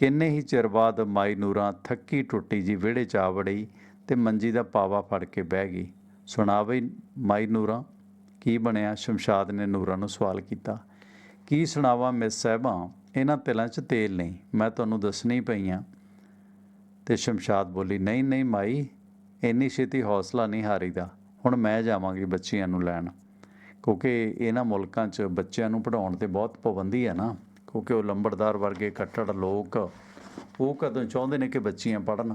ਕਿੰਨੇ ਹੀ ਚਿਰ ਬਾਅਦ ਮਾਈ ਨੂਰਾਂ ਥੱਕੀ ਟੁੱਟੀ ਜੀ ਵਿਹੜੇ ਚ ਆ ਵੜੀ ਤੇ ਮੰਜੀ ਦਾ ਪਾਵਾ ਫੜ ਕੇ ਬਹਿ ਗਈ। ਸੁਣਾ ਬਈ ਮਾਈ ਨੂਰਾਂ, ਕੀ ਬਣਿਆ? ਸ਼ਮਸ਼ਾਦ ਨੇ ਨੂਰਾਂ ਨੂੰ ਸਵਾਲ ਕੀਤਾ। ਕੀ ਸੁਣਾਵਾਂ ਮਿਸ ਸਾਹਿਬਾਂ? ਇਹਨਾਂ ਤਿਲਾਂ 'ਚ ਤੇਲ ਨਹੀਂ, ਮੈਂ ਤੁਹਾਨੂੰ ਦੱਸਣੀ ਪਈ ਪਈਆਂ ਤੇ ਸ਼ਮਸ਼ਾਦ ਬੋਲੀ, ਨਹੀਂ ਨਹੀਂ ਮਾਈ, ਇੰਨੀ ਛੇਤੀ ਹੌਸਲਾ ਨਹੀਂ ਹਾਰੀਦਾ। ਹੁਣ ਮੈਂ ਜਾਵਾਂਗੀ ਬੱਚਿਆਂ ਨੂੰ ਲੈਣ। ਕਿਉਂਕਿ ਇਹਨਾਂ ਮੁਲਕਾਂ 'ਚ ਬੱਚਿਆਂ ਨੂੰ ਪੜਾਉਣ ਤੇ ਬਹੁਤ ਪਾਬੰਦੀ ਹੈ ਨਾ। ਕਿਉਂਕਿ ਉਹ ਲੰਬੜਦਾਰ ਵਰਗੇ ਕੱਟੜ ਲੋਕ, ਉਹ ਕਦੋਂ ਚਾਹੁੰਦੇ ਨੇ ਕਿ ਬੱਚੀਆਂ ਪੜਨ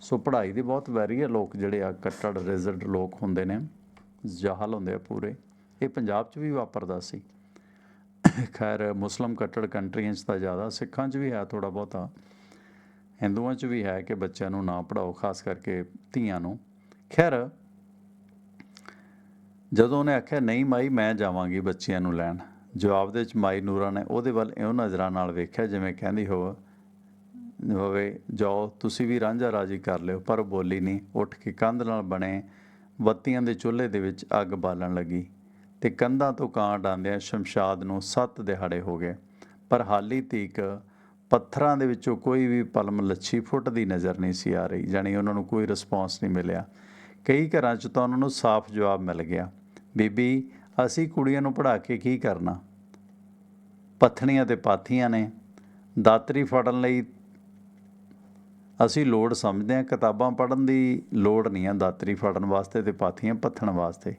ਸੋ ਪੜ੍ਹਾਈ ਦੇ ਬਹੁਤ ਵੈਰੀ ਆ ਲੋਕ ਜਿਹੜੇ ਆ ਕੱਟੜ ਰਿਜ਼ਲਟ ਲੋਕ ਹੁੰਦੇ ਨੇ, ਜਾਹਲ ਹੁੰਦੇ ਆ ਪੂਰੇ। ਇਹ ਪੰਜਾਬ 'ਚ ਵੀ ਵਾਪਰਦਾ ਸੀ। ਖੈਰ, ਮੁਸਲਮ ਕੱਟੜ ਕੰਟਰੀਆਂ 'ਚ ਤਾਂ ਜ਼ਿਆਦਾ, ਸਿੱਖਾਂ 'ਚ ਵੀ ਹੈ ਥੋੜਾ ਬਹੁਤਾ। ਹਿੰਦੂਆਂ 'ਚ ਵੀ ਹੈ ਕਿ ਬੱਚਿਆਂ ਨੂੰ ਨਾ ਪੜਾਓ ਖਾਸ ਕਰਕੇ ਧੀਆਂ ਨੂੰ। ਖੈਰ, ਜਦੋਂ ਉਹਨੇ ਆਖਿਆ, ਨਹੀਂ ਮਾਈ, ਮੈਂ ਜਾਵਾਂਗੀ ਬੱਚਿਆਂ ਨੂੰ ਲੈਣ। ਜਵਾਬ ਦੇ ਵਿੱਚ ਮਾਈ ਨੂਰਾ ਨੇ ਉਹਦੇ ਵੱਲ ਇਉਂ ਨਜ਼ਰਾਂ ਨਾਲ ਵੇਖਿਆ ਜਿਵੇਂ ਕਹਿੰਦੀ ਹੋਵੇ ਹੋਵੇ ਜਾਓ ਤੁਸੀਂ ਵੀ ਰਾਂਝਾ ਰਾਜੀ ਕਰ ਲਿਓ, ਪਰ ਉਹ ਬੋਲੀ ਨਹੀਂ। ਉੱਠ ਕੇ ਕੰਧ ਨਾਲ ਬਣੇ ਬੱਤੀਆਂ ਦੇ ਚੁੱਲ੍ਹੇ ਦੇ ਵਿੱਚ ਅੱਗ ਬਾਲਣ ਲੱਗੀ ਤੇ ਕੰਧਾਂ ਤੋਂ ਕਾਂ ਡਾਂਦਿਆਂ ਸ਼ਮਸ਼ਾਦ ਨੂੰ ਸੱਤ ਦਿਹਾੜੇ ਹੋ ਗਏ। ਪਰ ਹਾਲੀ ਤੀਕ ਪੱਥਰਾਂ ਦੇ ਵਿੱਚੋਂ ਕੋਈ ਵੀ ਪਲਮ ਲੱਛੀ ਫੁੱਟਦੀ ਨਜ਼ਰ ਨਹੀਂ ਸੀ ਆ ਰਹੀ, ਜਾਣੀ ਉਹਨਾਂ ਨੂੰ ਕੋਈ ਰਿਸਪੌਂਸ ਨਹੀਂ ਮਿਲਿਆ। ਕਈ ਘਰਾਂ 'ਚ ਤਾਂ ਉਹਨਾਂ ਨੂੰ ਸਾਫ਼ ਜਵਾਬ ਮਿਲ ਗਿਆ। ਬੀਬੀ ਅਸੀਂ ਕੁੜੀਆਂ ਨੂੰ ਪੜ੍ਹਾ ਕੇ ਕੀ ਕਰਨਾ? ਪੱਥਣੀਆਂ ਤੇ ਪਾਥੀਆਂ ਨੇ। ਦਾਤਰੀ ਫੜਨ ਲਈ ਅਸੀਂ ਲੋੜ ਸਮਝਦੇ ਹਾਂ। ਕਿਤਾਬਾਂ ਪੜ੍ਹਨ ਦੀ ਲੋੜ ਨਹੀਂ ਆ ਦਾਤਰੀ ਫੜਨ ਵਾਸਤੇ ਤੇ ਪਾਥੀਆਂ ਪੱਥਣ ਵਾਸਤੇ।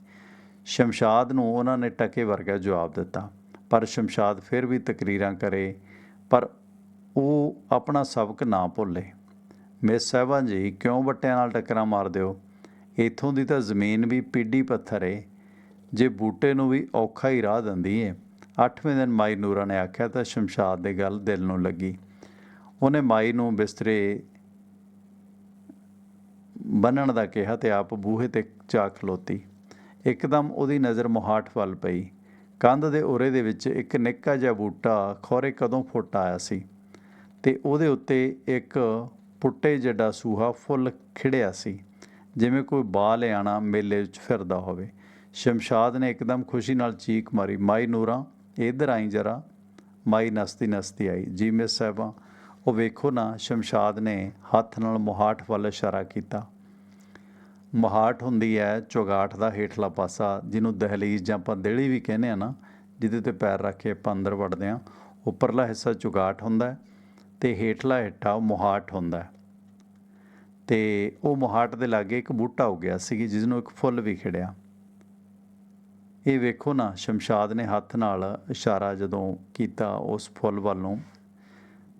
ਸ਼ਮਸ਼ਾਦ ਨੂੰ ਉਹਨਾਂ ਨੇ ਟਕੇ ਵਰਗਾ ਜਵਾਬ ਦਿੱਤਾ। ਪਰ ਸ਼ਮਸ਼ਾਦ ਫਿਰ ਵੀ ਤਕਰੀਰਾਂ ਕਰੇ। ਪਰ ਉਹ ਆਪਣਾ ਸਬਕ ਨਾ ਭੁੱਲੇ। ਮਿਸ ਸਾਹਿਬਾਂ ਜੀ, ਕਿਉਂ ਵੱਟਿਆਂ ਨਾਲ ਟੱਕਰਾਂ ਮਾਰਦੇ ਹੋ? ਇਥੋਂ ਦੀ ਤਾਂ ਜ਼ਮੀਨ ਵੀ ਪੀਡੀ ਪੱਥਰ ਏ। ਜੇ ਬੂਟੇ ਨੂੰ ਵੀ ਔਖਾ ਹੀ ਰਾਹ ਦਿੰਦੀ ਏ। ਅੱਠਵੇਂ ਦਿਨ ਮਾਈ ਨੂਰਾ ਨੇ ਆਖਿਆ ਤਾਂ ਸ਼ਮਸ਼ਾਦ ਦੇ ਗੱਲ ਦਿਲ ਨੂੰ ਲੱਗੀ। ਉਹਨੇ ਮਾਈ ਨੂੰ ਬਿਸਤਰੇ ਬੰਨਣ ਦਾ ਕਿਹਾ ਤੇ ਆਪ ਬੂਹੇ ਤੇ ਜਾ ਖਲੋਤੀ। ਇੱਕਦਮ ਉਹਦੀ ਨਜ਼ਰ ਮੁਹਾਟ ਵੱਲ ਪਈ। ਕੰਧ ਦੇ ਉਰੇ ਦੇ ਵਿੱਚ ਇੱਕ ਨਿੱਕਾ ਜਿਹਾ ਬੂਟਾ ਖੋਰੇ ਕਦੋਂ ਫੁੱਟ ਆਇਆ ਸੀ ਤੇ ਉਹਦੇ ਉੱਤੇ ਇੱਕ ਪੁੱਟੇ ਜਿਹੜਾ ਸੂਹਾ ਫੁੱਲ ਖਿੜਿਆ ਸੀ। ਜਿਵੇਂ ਕੋਈ ਬਾਲ ਆਣਾ ਮੇਲੇ ਵਿੱਚ ਫਿਰਦਾ ਹੋਵੇ। ਸ਼ਮਸ਼ਾਦ ਨੇ ਇੱਕਦਮ ਖੁਸ਼ੀ ਨਾਲ ਚੀਕ ਮਾਰੀ, ਮਾਈ ਨੂਰਾ, ਇੱਧਰ ਆਈ ਜਰਾ, ਮਾਈ ਨਸਤੀ ਨਸਤੀ ਆਈ। ਜੀ ਮਿਸ ਸਾਹਿਬਾਂ, ਉਹ ਵੇਖੋ ਨਾ, ਸ਼ਮਸ਼ਾਦ ਨੇ ਹੱਥ ਨਾਲ ਮੁਹਾਟ ਵੱਲ ਇਸ਼ਾਰਾ ਕੀਤਾ। ਮੁਹਾਟ ਹੁੰਦੀ ਹੈ ਚੁਗਾਠ ਦਾ ਹੇਠਲਾ ਪਾਸਾ, ਜਿਹਨੂੰ ਦਹਲੀਜ਼ ਜਾਂ ਆਪਾਂ ਦੇਲੀ ਵੀ ਕਹਿੰਦੇ ਆ ਨਾ, ਜਿਹਦੇ ਤੇ ਪੈਰ ਰੱਖ ਕੇ ਆਪਾਂ ਅੰਦਰ ਵੜਦੇ ਆ। ਉੱਪਰਲਾ ਹਿੱਸਾ ਚੁਗਾਠ ਹੁੰਦਾ ਹੈ ਤੇ ਹੇਠਲਾ ਹਿੱਟਾ ਮੁਹਾਟ ਹੁੰਦਾ ਹੈ ਤੇ ਉਹ ਮੁਹਾਟ ਦੇ ਲਾਗੇ ਇੱਕ ਬੂਟਾ ਹੋ ਗਿਆ ਸੀ ਜਿਸ ਨੂੰ ਇੱਕ ਫੁੱਲ ਵੀ ਖਿੜਿਆ। ਇਹ ਵੇਖੋ ਨਾ, ਸ਼ਮਸ਼ਾਦ ਨੇ ਹੱਥ ਨਾਲ ਇਸ਼ਾਰਾ ਜਦੋਂ ਕੀਤਾ ਉਸ ਫੁੱਲ ਵੱਲੋਂ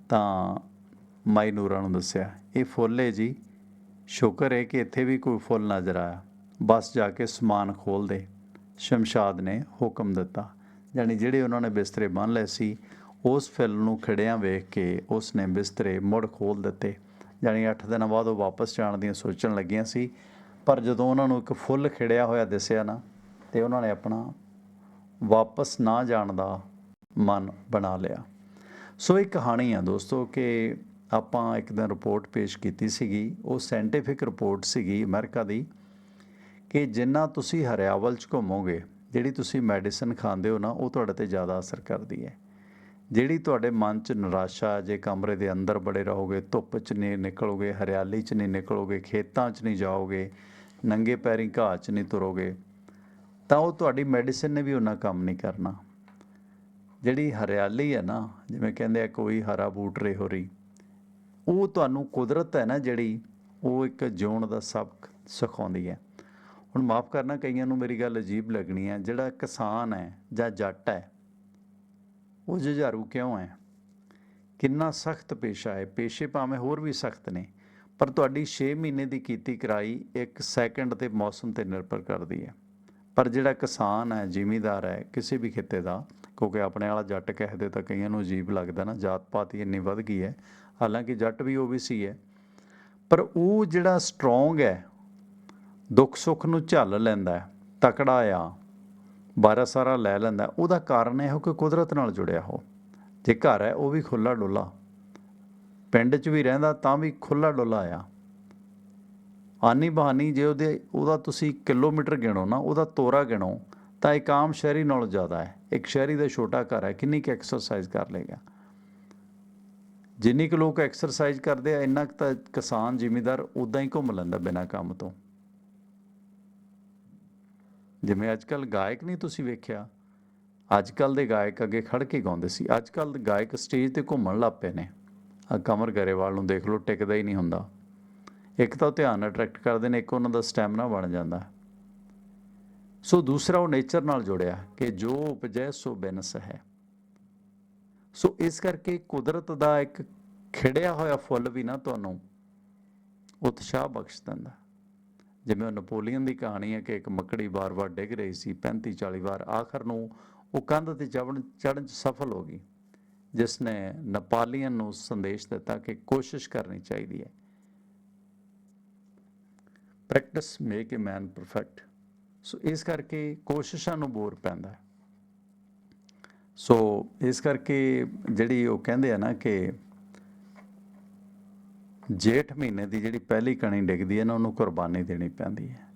ਤਾਂ ਮਾਈ ਨੂਰਾ ਨੂੰ ਦੱਸਿਆ, ਇਹ ਫੁੱਲ ਹੈ ਜੀ, ਸ਼ੁਕਰ ਹੈ ਕਿ ਇੱਥੇ ਵੀ ਕੋਈ ਫੁੱਲ ਨਜ਼ਰ ਆਇਆ। ਬਸ ਜਾ ਕੇ ਸਮਾਨ ਖੋਲ ਦੇ। ਸ਼ਮਸ਼ਾਦ ਨੇ ਹੁਕਮ ਦਿੱਤਾ। ਯਾਨੀ ਜਿਹੜੇ ਉਹਨਾਂ ਨੇ ਬਿਸਤਰੇ ਬੰਨ ਲਏ ਸੀ, ਉਸ ਫੁੱਲ ਨੂੰ ਖੜਿਆਂ ਵੇਖ ਕੇ ਉਸ ਨੇ ਬਿਸਤਰੇ ਮੁੜ ਖੋਲ ਦਿੱਤੇ। ਯਾਨੀ 8 ਦਿਨਾਂ ਬਾਅਦ ਉਹ ਵਾਪਸ ਜਾਣ ਦੀਆਂ ਸੋਚਣ ਲੱਗੀਆਂ ਸੀ, ਪਰ ਜਦੋਂ ਉਹਨਾਂ ਨੂੰ ਇੱਕ ਫੁੱਲ ਖਿੜਿਆ ਹੋਇਆ ਦਿਸਿਆ ਨਾ ਤੇ ਉਹਨਾਂ ਨੇ ਆਪਣਾ ਵਾਪਸ ਨਾ ਜਾਣ ਦਾ ਮਨ ਬਣਾ ਲਿਆ। ਸੋ ਇਹ ਕਹਾਣੀ ਆ ਦੋਸਤੋ ਕਿ ਆਪਾਂ ਇੱਕ ਦਿਨ ਰਿਪੋਰਟ ਪੇਸ਼ ਕੀਤੀ ਸੀਗੀ, ਉਹ ਸਾਇੰਟੀਫਿਕ ਰਿਪੋਰਟ ਸੀਗੀ ਅਮਰੀਕਾ ਦੀ ਕਿ ਜਿੰਨਾ ਤੁਸੀਂ ਹਰਿਆਵਲ 'ਚ ਘੁੰਮੋਗੇ, ਜਿਹੜੀ ਤੁਸੀਂ ਮੈਡੀਸਨ ਖਾਂਦੇ ਹੋ ਨਾ, ਉਹ ਤੁਹਾਡੇ ਤੇ ਜ਼ਿਆਦਾ ਅਸਰ ਕਰਦੀ ਹੈ। ਜਿਹੜੀ ਤੁਹਾਡੇ ਮਨ 'ਚ ਨਿਰਾਸ਼ਾ ਜੇ ਕਮਰੇ ਦੇ ਅੰਦਰ ਬੜੇ ਰਹੋਗੇ, ਧੁੱਪ 'ਚ ਨਹੀਂ ਨਿਕਲੋਗੇ, ਹਰਿਆਲੀ 'ਚ ਨਹੀਂ ਨਿਕਲੋਗੇ, ਖੇਤਾਂ 'ਚ ਨਹੀਂ ਜਾਓਗੇ, ਨੰਗੇ ਪੈਰੀਂ ਘਾਹ 'ਚ ਨਹੀਂ ਤੁਰੋਗੇ ਤਾਂ ਉਹ ਤੁਹਾਡੀ ਮੈਡੀਸਿਨ ਨੇ ਵੀ ਉਹਨਾਂ ਕੰਮ ਨਹੀਂ ਕਰਨਾ। ਜਿਹੜੀ ਹਰਿਆਲੀ ਹੈ ਨਾ, ਜਿਵੇਂ ਕਹਿੰਦੇ ਆ, ਕੋਈ ਹਰਾ ਬੂਟ ਰੇ ਹੋ ਰਹੀ, ਉਹ ਤੁਹਾਨੂੰ ਕੁਦਰਤ ਹੈ ਨਾ, ਜਿਹੜੀ ਉਹ ਇੱਕ ਜਿਉਣ ਦਾ ਸਬਕ ਸਿਖਾਉਂਦੀ ਹੈ। ਹੁਣ ਮਾਫ ਕਰਨਾ, ਕਈਆਂ ਨੂੰ ਮੇਰੀ ਗੱਲ ਅਜੀਬ ਲੱਗਣੀ ਹੈ, ਜਿਹੜਾ ਕਿਸਾਨ ਹੈ ਜਾਂ ਜੱਟ ਹੈ, ਉਹ ਜੁਝਾਰੂ ਕਿਉਂ ਹੈ? ਕਿੰਨਾ ਸਖਤ ਪੇਸ਼ਾ ਹੈ, ਪੇਸ਼ੇ ਭਾਵੇਂ ਹੋਰ ਵੀ ਸਖਤ ਨੇ, ਪਰ ਤੁਹਾਡੀ 6 ਮਹੀਨੇ ਦੀ ਕੀਤੀ ਕਰਾਈ ਇੱਕ ਸੈਕਿੰਡ ਤੇ ਮੌਸਮ ਤੇ ਨਿਰਭਰ ਕਰਦੀ ਹੈ। ਪਰ ਜਿਹੜਾ ਕਿਸਾਨ ਹੈ, ਜ਼ਿਮੀਦਾਰ ਹੈ, ਕਿਸੇ ਵੀ ਖਿੱਤੇ ਦਾ, ਕਿਉਂਕਿ ਆਪਣੇ ਵਾਲਾ ਜੱਟ ਕਹਦੇ ਤਾਂ ਕਈਆਂ ਨੂੰ ਅਜੀਬ ਲੱਗਦਾ ਨਾ ਜਾਤ ਪਾਤ ਹੀ ਇੰਨੀ ਵੱਧ ਗਈ ਹੈ। ਹਾਲਾਂਕਿ ਜੱਟ ਵੀ ਓਬੀਸੀ ਹੈ। ਪਰ ਉਹ ਜਿਹੜਾ ਸਟਰੋਂਗ ਹੈ, ਦੁੱਖ ਸੁੱਖ ਨੂੰ ਝੱਲ ਲੈਂਦਾ ਹੈ, ਤਕੜਾ ਆ ਬਾਰਾ ਸਾਰਾ ਲੈ ਲੈਂਦਾ ਉਹਦਾ ਕਾਰਨ ਇਹ ਹੋ ਕਿ ਕੁਦਰਤ ਨਾਲ ਜੁੜਿਆ ਹੋ ਜੇ ਘਰ ਹੈ, ਉਹ ਵੀ ਖੁੱਲਾ ਡੁੱਲਾ ਪਿੰਡ 'ਚ ਵੀ ਰਹਿੰਦਾ ਤਾਂ ਵੀ ਖੁੱਲਾ ਡੁੱਲਾ ਆ। ਆਨੀ ਬਹਾਨੀ ਜੇ ਉਹਦੇ, ਉਹਦਾ ਤੁਸੀਂ ਕਿਲੋਮੀਟਰ ਗਿਣੋ ਨਾ, ਉਹਦਾ ਤੋਰਾ ਗਿਣੋ, ਤਾਂ ਇੱਕ ਆਮ ਸ਼ਹਿਰੀ ਨਾਲੋਂ ਜ਼ਿਆਦਾ ਹੈ। ਇੱਕ ਸ਼ਹਿਰੀ ਦਾ ਛੋਟਾ ਘਰ ਹੈ, ਕਿੰਨੀ ਕੁ ਐਕਸਰਸਾਈਜ਼ ਕਰ ਲੇਗਾ ਜਿੰਨੀ ਕੁ ਲੋਕ ਐਕਸਰਸਾਈਜ਼ ਕਰਦੇ ਆ, ਇੰਨਾ ਕੁ ਤਾਂ ਕਿਸਾਨ ਜ਼ਿਮੀਦਾਰ ਉਦਾਂ ਹੀ ਘੁੰਮ ਲੈਂਦਾ ਬਿਨਾਂ ਕੰਮ ਤੋਂ। ਜਿਵੇਂ ਅੱਜ ਕੱਲ ਗਾਇਕ ਨਹੀਂ ਤੁਸੀਂ ਵੇਖਿਆ? ਅੱਜ ਕੱਲ ਦੇ ਗਾਇਕ ਅੱਗੇ ਖੜ ਕੇ ਗਾਉਂਦੇ ਸੀ। ਅੱਜ ਕੱਲ ਦੇ ਗਾਇਕ ਸਟੇਜ ਤੇ ਘੁੰਮਣ ਲੱਗ ਪਏ ਨੇ। ਆ ਕਮਰ ਗਰੇਵਾਲ ਨੂੰ ਦੇਖ ਲਓ, ਟਿਕਦਾ ਹੀ ਨਹੀਂ ਹੁੰਦਾ। ਇੱਕ ਤਾਂ ਉਹ ਧਿਆਨ ਅਟਰੈਕਟ ਕਰਦੇ ਨੇ, ਇੱਕ ਉਹਨਾਂ ਦਾ ਸਟੈਮਿਨਾ ਬਣ ਜਾਂਦਾ। ਸੋ ਦੂਸਰਾ ਉਹ ਨੇਚਰ ਨਾਲ ਜੁੜਿਆ ਕਿ ਜੋ ਉਪਜੈ, ਸੋ ਬਿਨਸ ਹੈ। ਸੋ ਇਸ ਕਰਕੇ ਕੁਦਰਤ ਦਾ ਇੱਕ ਖਿੜਿਆ ਹੋਇਆ ਫੁੱਲ ਵੀ ਨਾ ਤੁਹਾਨੂੰ ਉਤਸ਼ਾਹ ਬਖਸ਼ ਦਿੰਦਾ। ਜਿਵੇਂ ਉਹ ਨਪੋਲੀਅਨ ਦੀ ਕਹਾਣੀ ਹੈ ਕਿ ਇੱਕ ਮੱਕੜੀ ਵਾਰ-ਵਾਰ ਡਿੱਗ ਰਹੀ ਸੀ 35 40 ਵਾਰ ਆਖਰ ਨੂੰ ਉਹ ਕੰਧ ਤੇ ਚੜ੍ਹਨ ਚੜ੍ਹਨ 'ਚ ਸਫਲ ਹੋ ਗਈ, ਜਿਸ ਨੇ ਨਪਾਲੀਅਨ ਨੂੰ ਸੰਦੇਸ਼ ਦਿੱਤਾ ਕਿ ਕੋਸ਼ਿਸ਼ ਕਰਨੀ ਚਾਹੀਦੀ ਹੈ। Practice make a man perfect. So ਇਸ ਕਰਕੇ ਕੋਸ਼ਿਸ਼ਾਂ ਨੂੰ ਬੋਰ ਪੈਂਦਾ ਸੋ ਇਸ ਕਰਕੇ ਜਿਹੜੀ ਉਹ ਕਹਿੰਦੇ ਆ ਨਾ ਕਿ ਜੇਠ ਮਹੀਨੇ ਦੀ ਜਿਹੜੀ ਪਹਿਲੀ ਕਣੀ ਡਿੱਗਦੀ ਹੈ ਨਾ ਉਹਨੂੰ ਕੁਰਬਾਨੀ ਦੇਣੀ ਪੈਂਦੀ ਹੈ।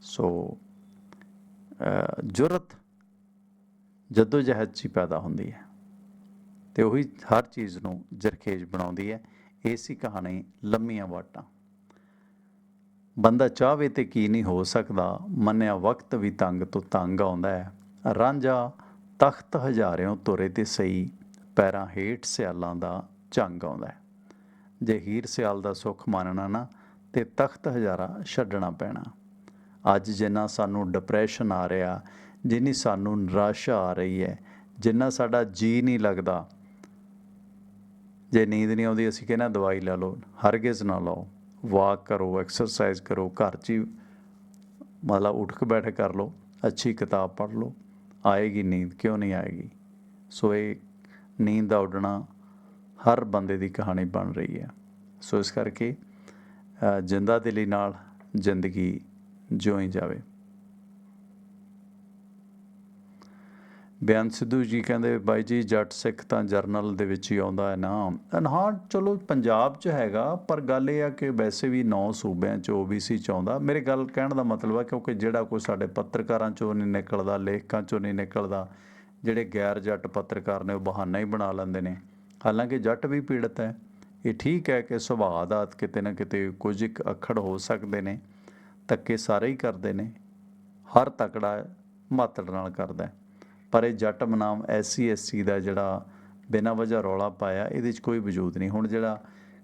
ਸੋ ਅ, ਜੁਰਤ ਜਦੋਂ ਜਹਿਦ 'ਚ ਹੀ ਪੈਦਾ ਹੁੰਦੀ ਹੈ ਤੇ ਉਹੀ ਹਰ ਚੀਜ਼ ਨੂੰ ਜਰਖੇਜ ਬਣਾਉਂਦੀ ਹੈ। ਏਸੀ ਕਹਾਣੀ ਲੰਮੀਆਂ ਵਾਟਾਂ। ਬੰਦਾ ਚਾਹਵੇ ਤੇ ਕੀ ਨਹੀਂ ਹੋ ਸਕਦਾ, ਮੰਨਿਆ ਵਕਤ ਵੀ ਤੰਗ ਤੋਂ ਤੰਗ ਆਉਂਦਾ ਹੈ। ਰਾਂਝਾ ਤਖਤ ਹਜ਼ਾਰਿਓਂ ਤੁਰੇ ਤੇ ਸਹੀ, ਪੈਰਾਂ ਹੇਠ ਸਿਆਲਾਂ ਦਾ ਝੰਗ ਆਉਂਦਾ ਜੇ ਹੀਰ ਸਿਆਲ ਦਾ ਸੁੱਖ ਮੰਨਣਾ ਨਾ, ਤੇ ਤਖਤ ਹਜ਼ਾਰਾ ਛੱਡਣਾ ਪੈਣਾ। ਅੱਜ ਜਿੰਨਾ ਸਾਨੂੰ ਡਿਪਰੈਸ਼ਨ ਆ ਰਿਹਾ, ਜਿੰਨੀ ਸਾਨੂੰ ਨਿਰਾਸ਼ਾ ਆ ਰਹੀ ਹੈ, ਜਿੰਨਾ ਸਾਡਾ ਜੀ ਨਹੀਂ ਲੱਗਦਾ, ਜੇ ਨੀਂਦ ਨਹੀਂ ਆਉਂਦੀ, ਅਸੀਂ ਕਹਿੰਦੇ ਦਵਾਈ ਲੈ ਲਓ, ਹਰਗਿਜ਼ ਨਾ ਲਓ। ਵਾਕ ਕਰੋ ਐਕਸਰਸਾਈਜ਼ ਕਰੋ, ਘਰ 'ਚ ਹੀ ਮਤਲਬ ਉੱਠ ਕੇ ਬੈਠ ਕਰ ਲਓ, ਅੱਛੀ ਕਿਤਾਬ ਪੜ੍ਹ ਲਓ, ਆਏਗੀ ਨੀਂਦ, ਕਿਉਂ ਨਹੀਂ ਆਏਗੀ? ਸੋ ਇਹ ਨੀਂਦ ਦਾ ਉੱਡਣਾ ਹਰ ਬੰਦੇ ਦੀ ਕਹਾਣੀ ਬਣ ਰਹੀ ਹੈ। ਸੋ ਇਸ ਕਰਕੇ ਜਿੰਦਾ ਦਿਲੀ ਨਾਲ ਜ਼ਿੰਦਗੀ ਜਿਉਈ ਜਾਵੇ। ਬਿਆਨ ਸਿੱਧੂ ਜੀ ਕਹਿੰਦੇ, ਬਾਈ ਜੀ, ਜੱਟ ਸਿੱਖ ਤਾਂ ਜਰਨਲ ਦੇ ਵਿੱਚ ਹੀ ਆਉਂਦਾ ਹੈ ਨਾ। ਹਾਂ, ਚਲੋ ਪੰਜਾਬ 'ਚ ਹੈਗਾ, ਪਰ ਗੱਲ ਇਹ ਆ ਕਿ ਵੈਸੇ ਵੀ ਨੌ ਸੂਬਿਆਂ 'ਚ OBC 'ਚ ਆਉਂਦਾ। ਮੇਰੇ ਗੱਲ ਕਹਿਣ ਦਾ ਮਤਲਬ ਹੈ ਕਿਉਂਕਿ ਜਿਹੜਾ ਕੋਈ ਸਾਡੇ ਪੱਤਰਕਾਰਾਂ 'ਚੋਂ ਨਹੀਂ ਨਿਕਲਦਾ, ਲੇਖਕਾਂ 'ਚੋਂ ਨਹੀਂ ਨਿਕਲਦਾ, ਜਿਹੜੇ ਗੈਰ ਜੱਟ ਪੱਤਰਕਾਰ ਨੇ ਉਹ ਬਹਾਨਾ ਹੀ ਬਣਾ ਲੈਂਦੇ ਨੇ। ਹਾਲਾਂਕਿ ਜੱਟ ਵੀ ਪੀੜਤ ਹੈ। ਇਹ ਠੀਕ ਹੈ ਕਿ ਸੁਭਾਅ ਦਾ ਕਿਤੇ ਨਾ ਕਿਤੇ ਕੁਝ ਇੱਕ ਅੱਖੜ ਹੋ ਸਕਦੇ ਨੇ, ਧੱਕੇ ਸਾਰੇ ਹੀ ਕਰਦੇ ਨੇ। ਹਰ ਤਕੜਾ ਮਾਤੜ ਨਾਲ ਕਰਦਾ ਪਰ ਇਹ ਜੱਟ ਬਨਾਮ ਐਸਸੀ, ਐਸਟੀ ਦਾ ਜਿਹੜਾ ਬਿਨਾਂ ਵਜ੍ਹਾ ਰੌਲਾ ਪਾਇਆ, ਇਹਦੇ 'ਚ ਕੋਈ ਵਜੂਦ ਨਹੀਂ। ਹੁਣ ਜਿਹੜਾ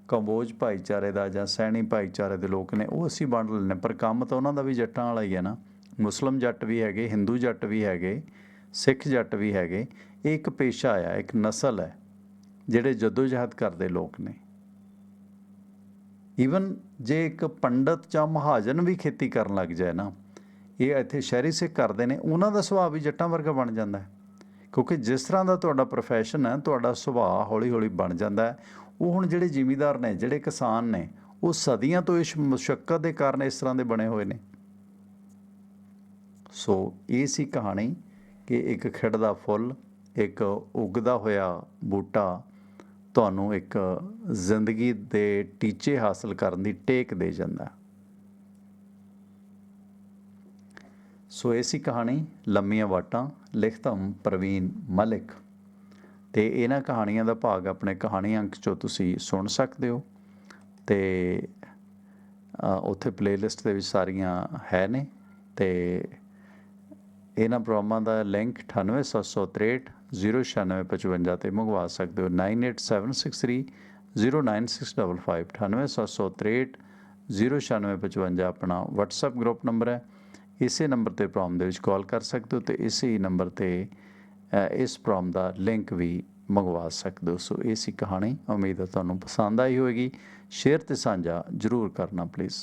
ਕੰਬੋਜ ਭਾਈਚਾਰੇ ਦਾ ਜਾਂ ਸੈਣੀ ਭਾਈਚਾਰੇ ਦੇ ਲੋਕ ਨੇ, ਉਹ ਅਸੀਂ ਵੰਡ ਲੈਂਦੇ ਪਰ ਕੰਮ ਤਾਂ ਉਹਨਾਂ ਦਾ ਵੀ ਜੱਟਾਂ ਵਾਲਾ ਹੀ ਹੈ ਨਾ। ਮੁਸਲਮ ਜੱਟ ਵੀ ਹੈਗੇ, ਹਿੰਦੂ ਜੱਟ ਵੀ ਹੈਗੇ, ਸਿੱਖ ਜੱਟ ਵੀ ਹੈਗੇ। ਇਹ ਇੱਕ ਪੇਸ਼ਾ ਆ, ਇੱਕ ਨਸਲ ਹੈ, ਜਿਹੜੇ ਜਦੋਜਹਿਦ ਕਰਦੇ ਲੋਕ ਨੇ। ਈਵਨ ਜੇ ਇੱਕ ਪੰਡਤ ਜਾਂ ਮਹਾਜਨ ਵੀ ਖੇਤੀ ਕਰਨ ਲੱਗ ਜਾਏ ਨਾ ਇਹ ਇੱਥੇ ਸ਼ਹਿਰੀ ਸਿੱਖ ਕਰਦੇ ਨੇ, ਉਹਨਾਂ ਦਾ ਸੁਭਾਅ ਵੀ ਜੱਟਾਂ ਵਰਗਾ ਬਣ ਜਾਂਦਾ ਹੈ। ਕਿਉਂਕਿ ਜਿਸ ਤਰ੍ਹਾਂ ਦਾ ਤੁਹਾਡਾ ਪ੍ਰੋਫੈਸ਼ਨ ਹੈ, ਤੁਹਾਡਾ ਸੁਭਾਅ ਹੌਲੀ-ਹੌਲੀ ਬਣ ਜਾਂਦਾ ਹੈ। ਉਹ ਹੁਣ ਜਿਹੜੇ ਜ਼ਿਮੀਦਾਰ ਨੇ, ਜਿਹੜੇ ਕਿਸਾਨ ਨੇ, ਉਹ ਸਦੀਆਂ ਤੋਂ ਇਸ ਮੁਸ਼ਕਲ ਦੇ ਕਾਰਨ ਇਸ ਤਰ੍ਹਾਂ ਦੇ ਬਣੇ ਹੋਏ ਨੇ। ਸੋ ਇਹ ਸੀ ਕਹਾਣੀ ਕਿ ਇੱਕ ਖਿੜਦਾ ਫੁੱਲ, ਇੱਕ ਉੱਗਦਾ ਹੋਇਆ ਬੂਟਾ ਤੁਹਾਨੂੰ ਇੱਕ ਜ਼ਿੰਦਗੀ ਦੇ ਟੀਚੇ ਹਾਸਲ ਕਰਨ ਦੀ ਟੇਕ ਦੇ ਜਾਂਦਾ ਸੋ ਇਹ ਸੀ ਕਹਾਣੀ ਲੰਮੀਆਂ ਵਾਟਾਂ ਲਿਖਤਮ ਪ੍ਰਵੀਨ ਮਲਿਕ। ਤੇ ਇਹਨਾਂ ਕਹਾਣੀਆਂ ਦਾ ਭਾਗ ਆਪਣੇ ਕਹਾਣੀ ਅੰਕ ਚੋਂ ਤੁਸੀਂ ਸੁਣ ਸਕਦੇ ਹੋ। ਤੇ ਉੱਥੇ ਪਲੇਲਿਸਟ ਦੇ ਵਿੱਚ ਸਾਰੀਆਂ ਹੈ ਨੇ। ਤੇ ਇਹਨਾਂ ਪ੍ਰੋਗਰਾਮਾਂ ਦਾ ਲਿੰਕ 98763 09655 ਤੇ ਮੰਗਵਾ ਸਕਦੇ ਹੋ। 9876309655 99765 09655 ਆਪਣਾ WhatsApp ਗਰੁੱਪ ਨੰਬਰ ਹੈ। ਇਸੇ ਨੰਬਰ ਤੇ ਪ੍ਰੋਬਲਮ ਦੇ ਵਿੱਚ ਕਾਲ ਕਰ ਸਕਦੇ ਹੋ ਤੇ ਇਸੇ ਹੀ ਨੰਬਰ ਤੇ ਇਸ ਪ੍ਰੋਗਰਾਮ ਦਾ ਲਿੰਕ ਵੀ ਮੰਗਵਾ ਸਕਦੇ ਹੋ। ਸੋ, ਇਹ ਸੀ ਕਹਾਣੀ। ਉਮੀਦ ਹੈ ਤੁਹਾਨੂੰ ਪਸੰਦ ਆਈ ਹੋਵੇਗੀ। ਸ਼ੇਅਰ ਤੇ ਸਾਂਝਾ ਜ਼ਰੂਰ ਕਰਨਾ ਪਲੀਜ਼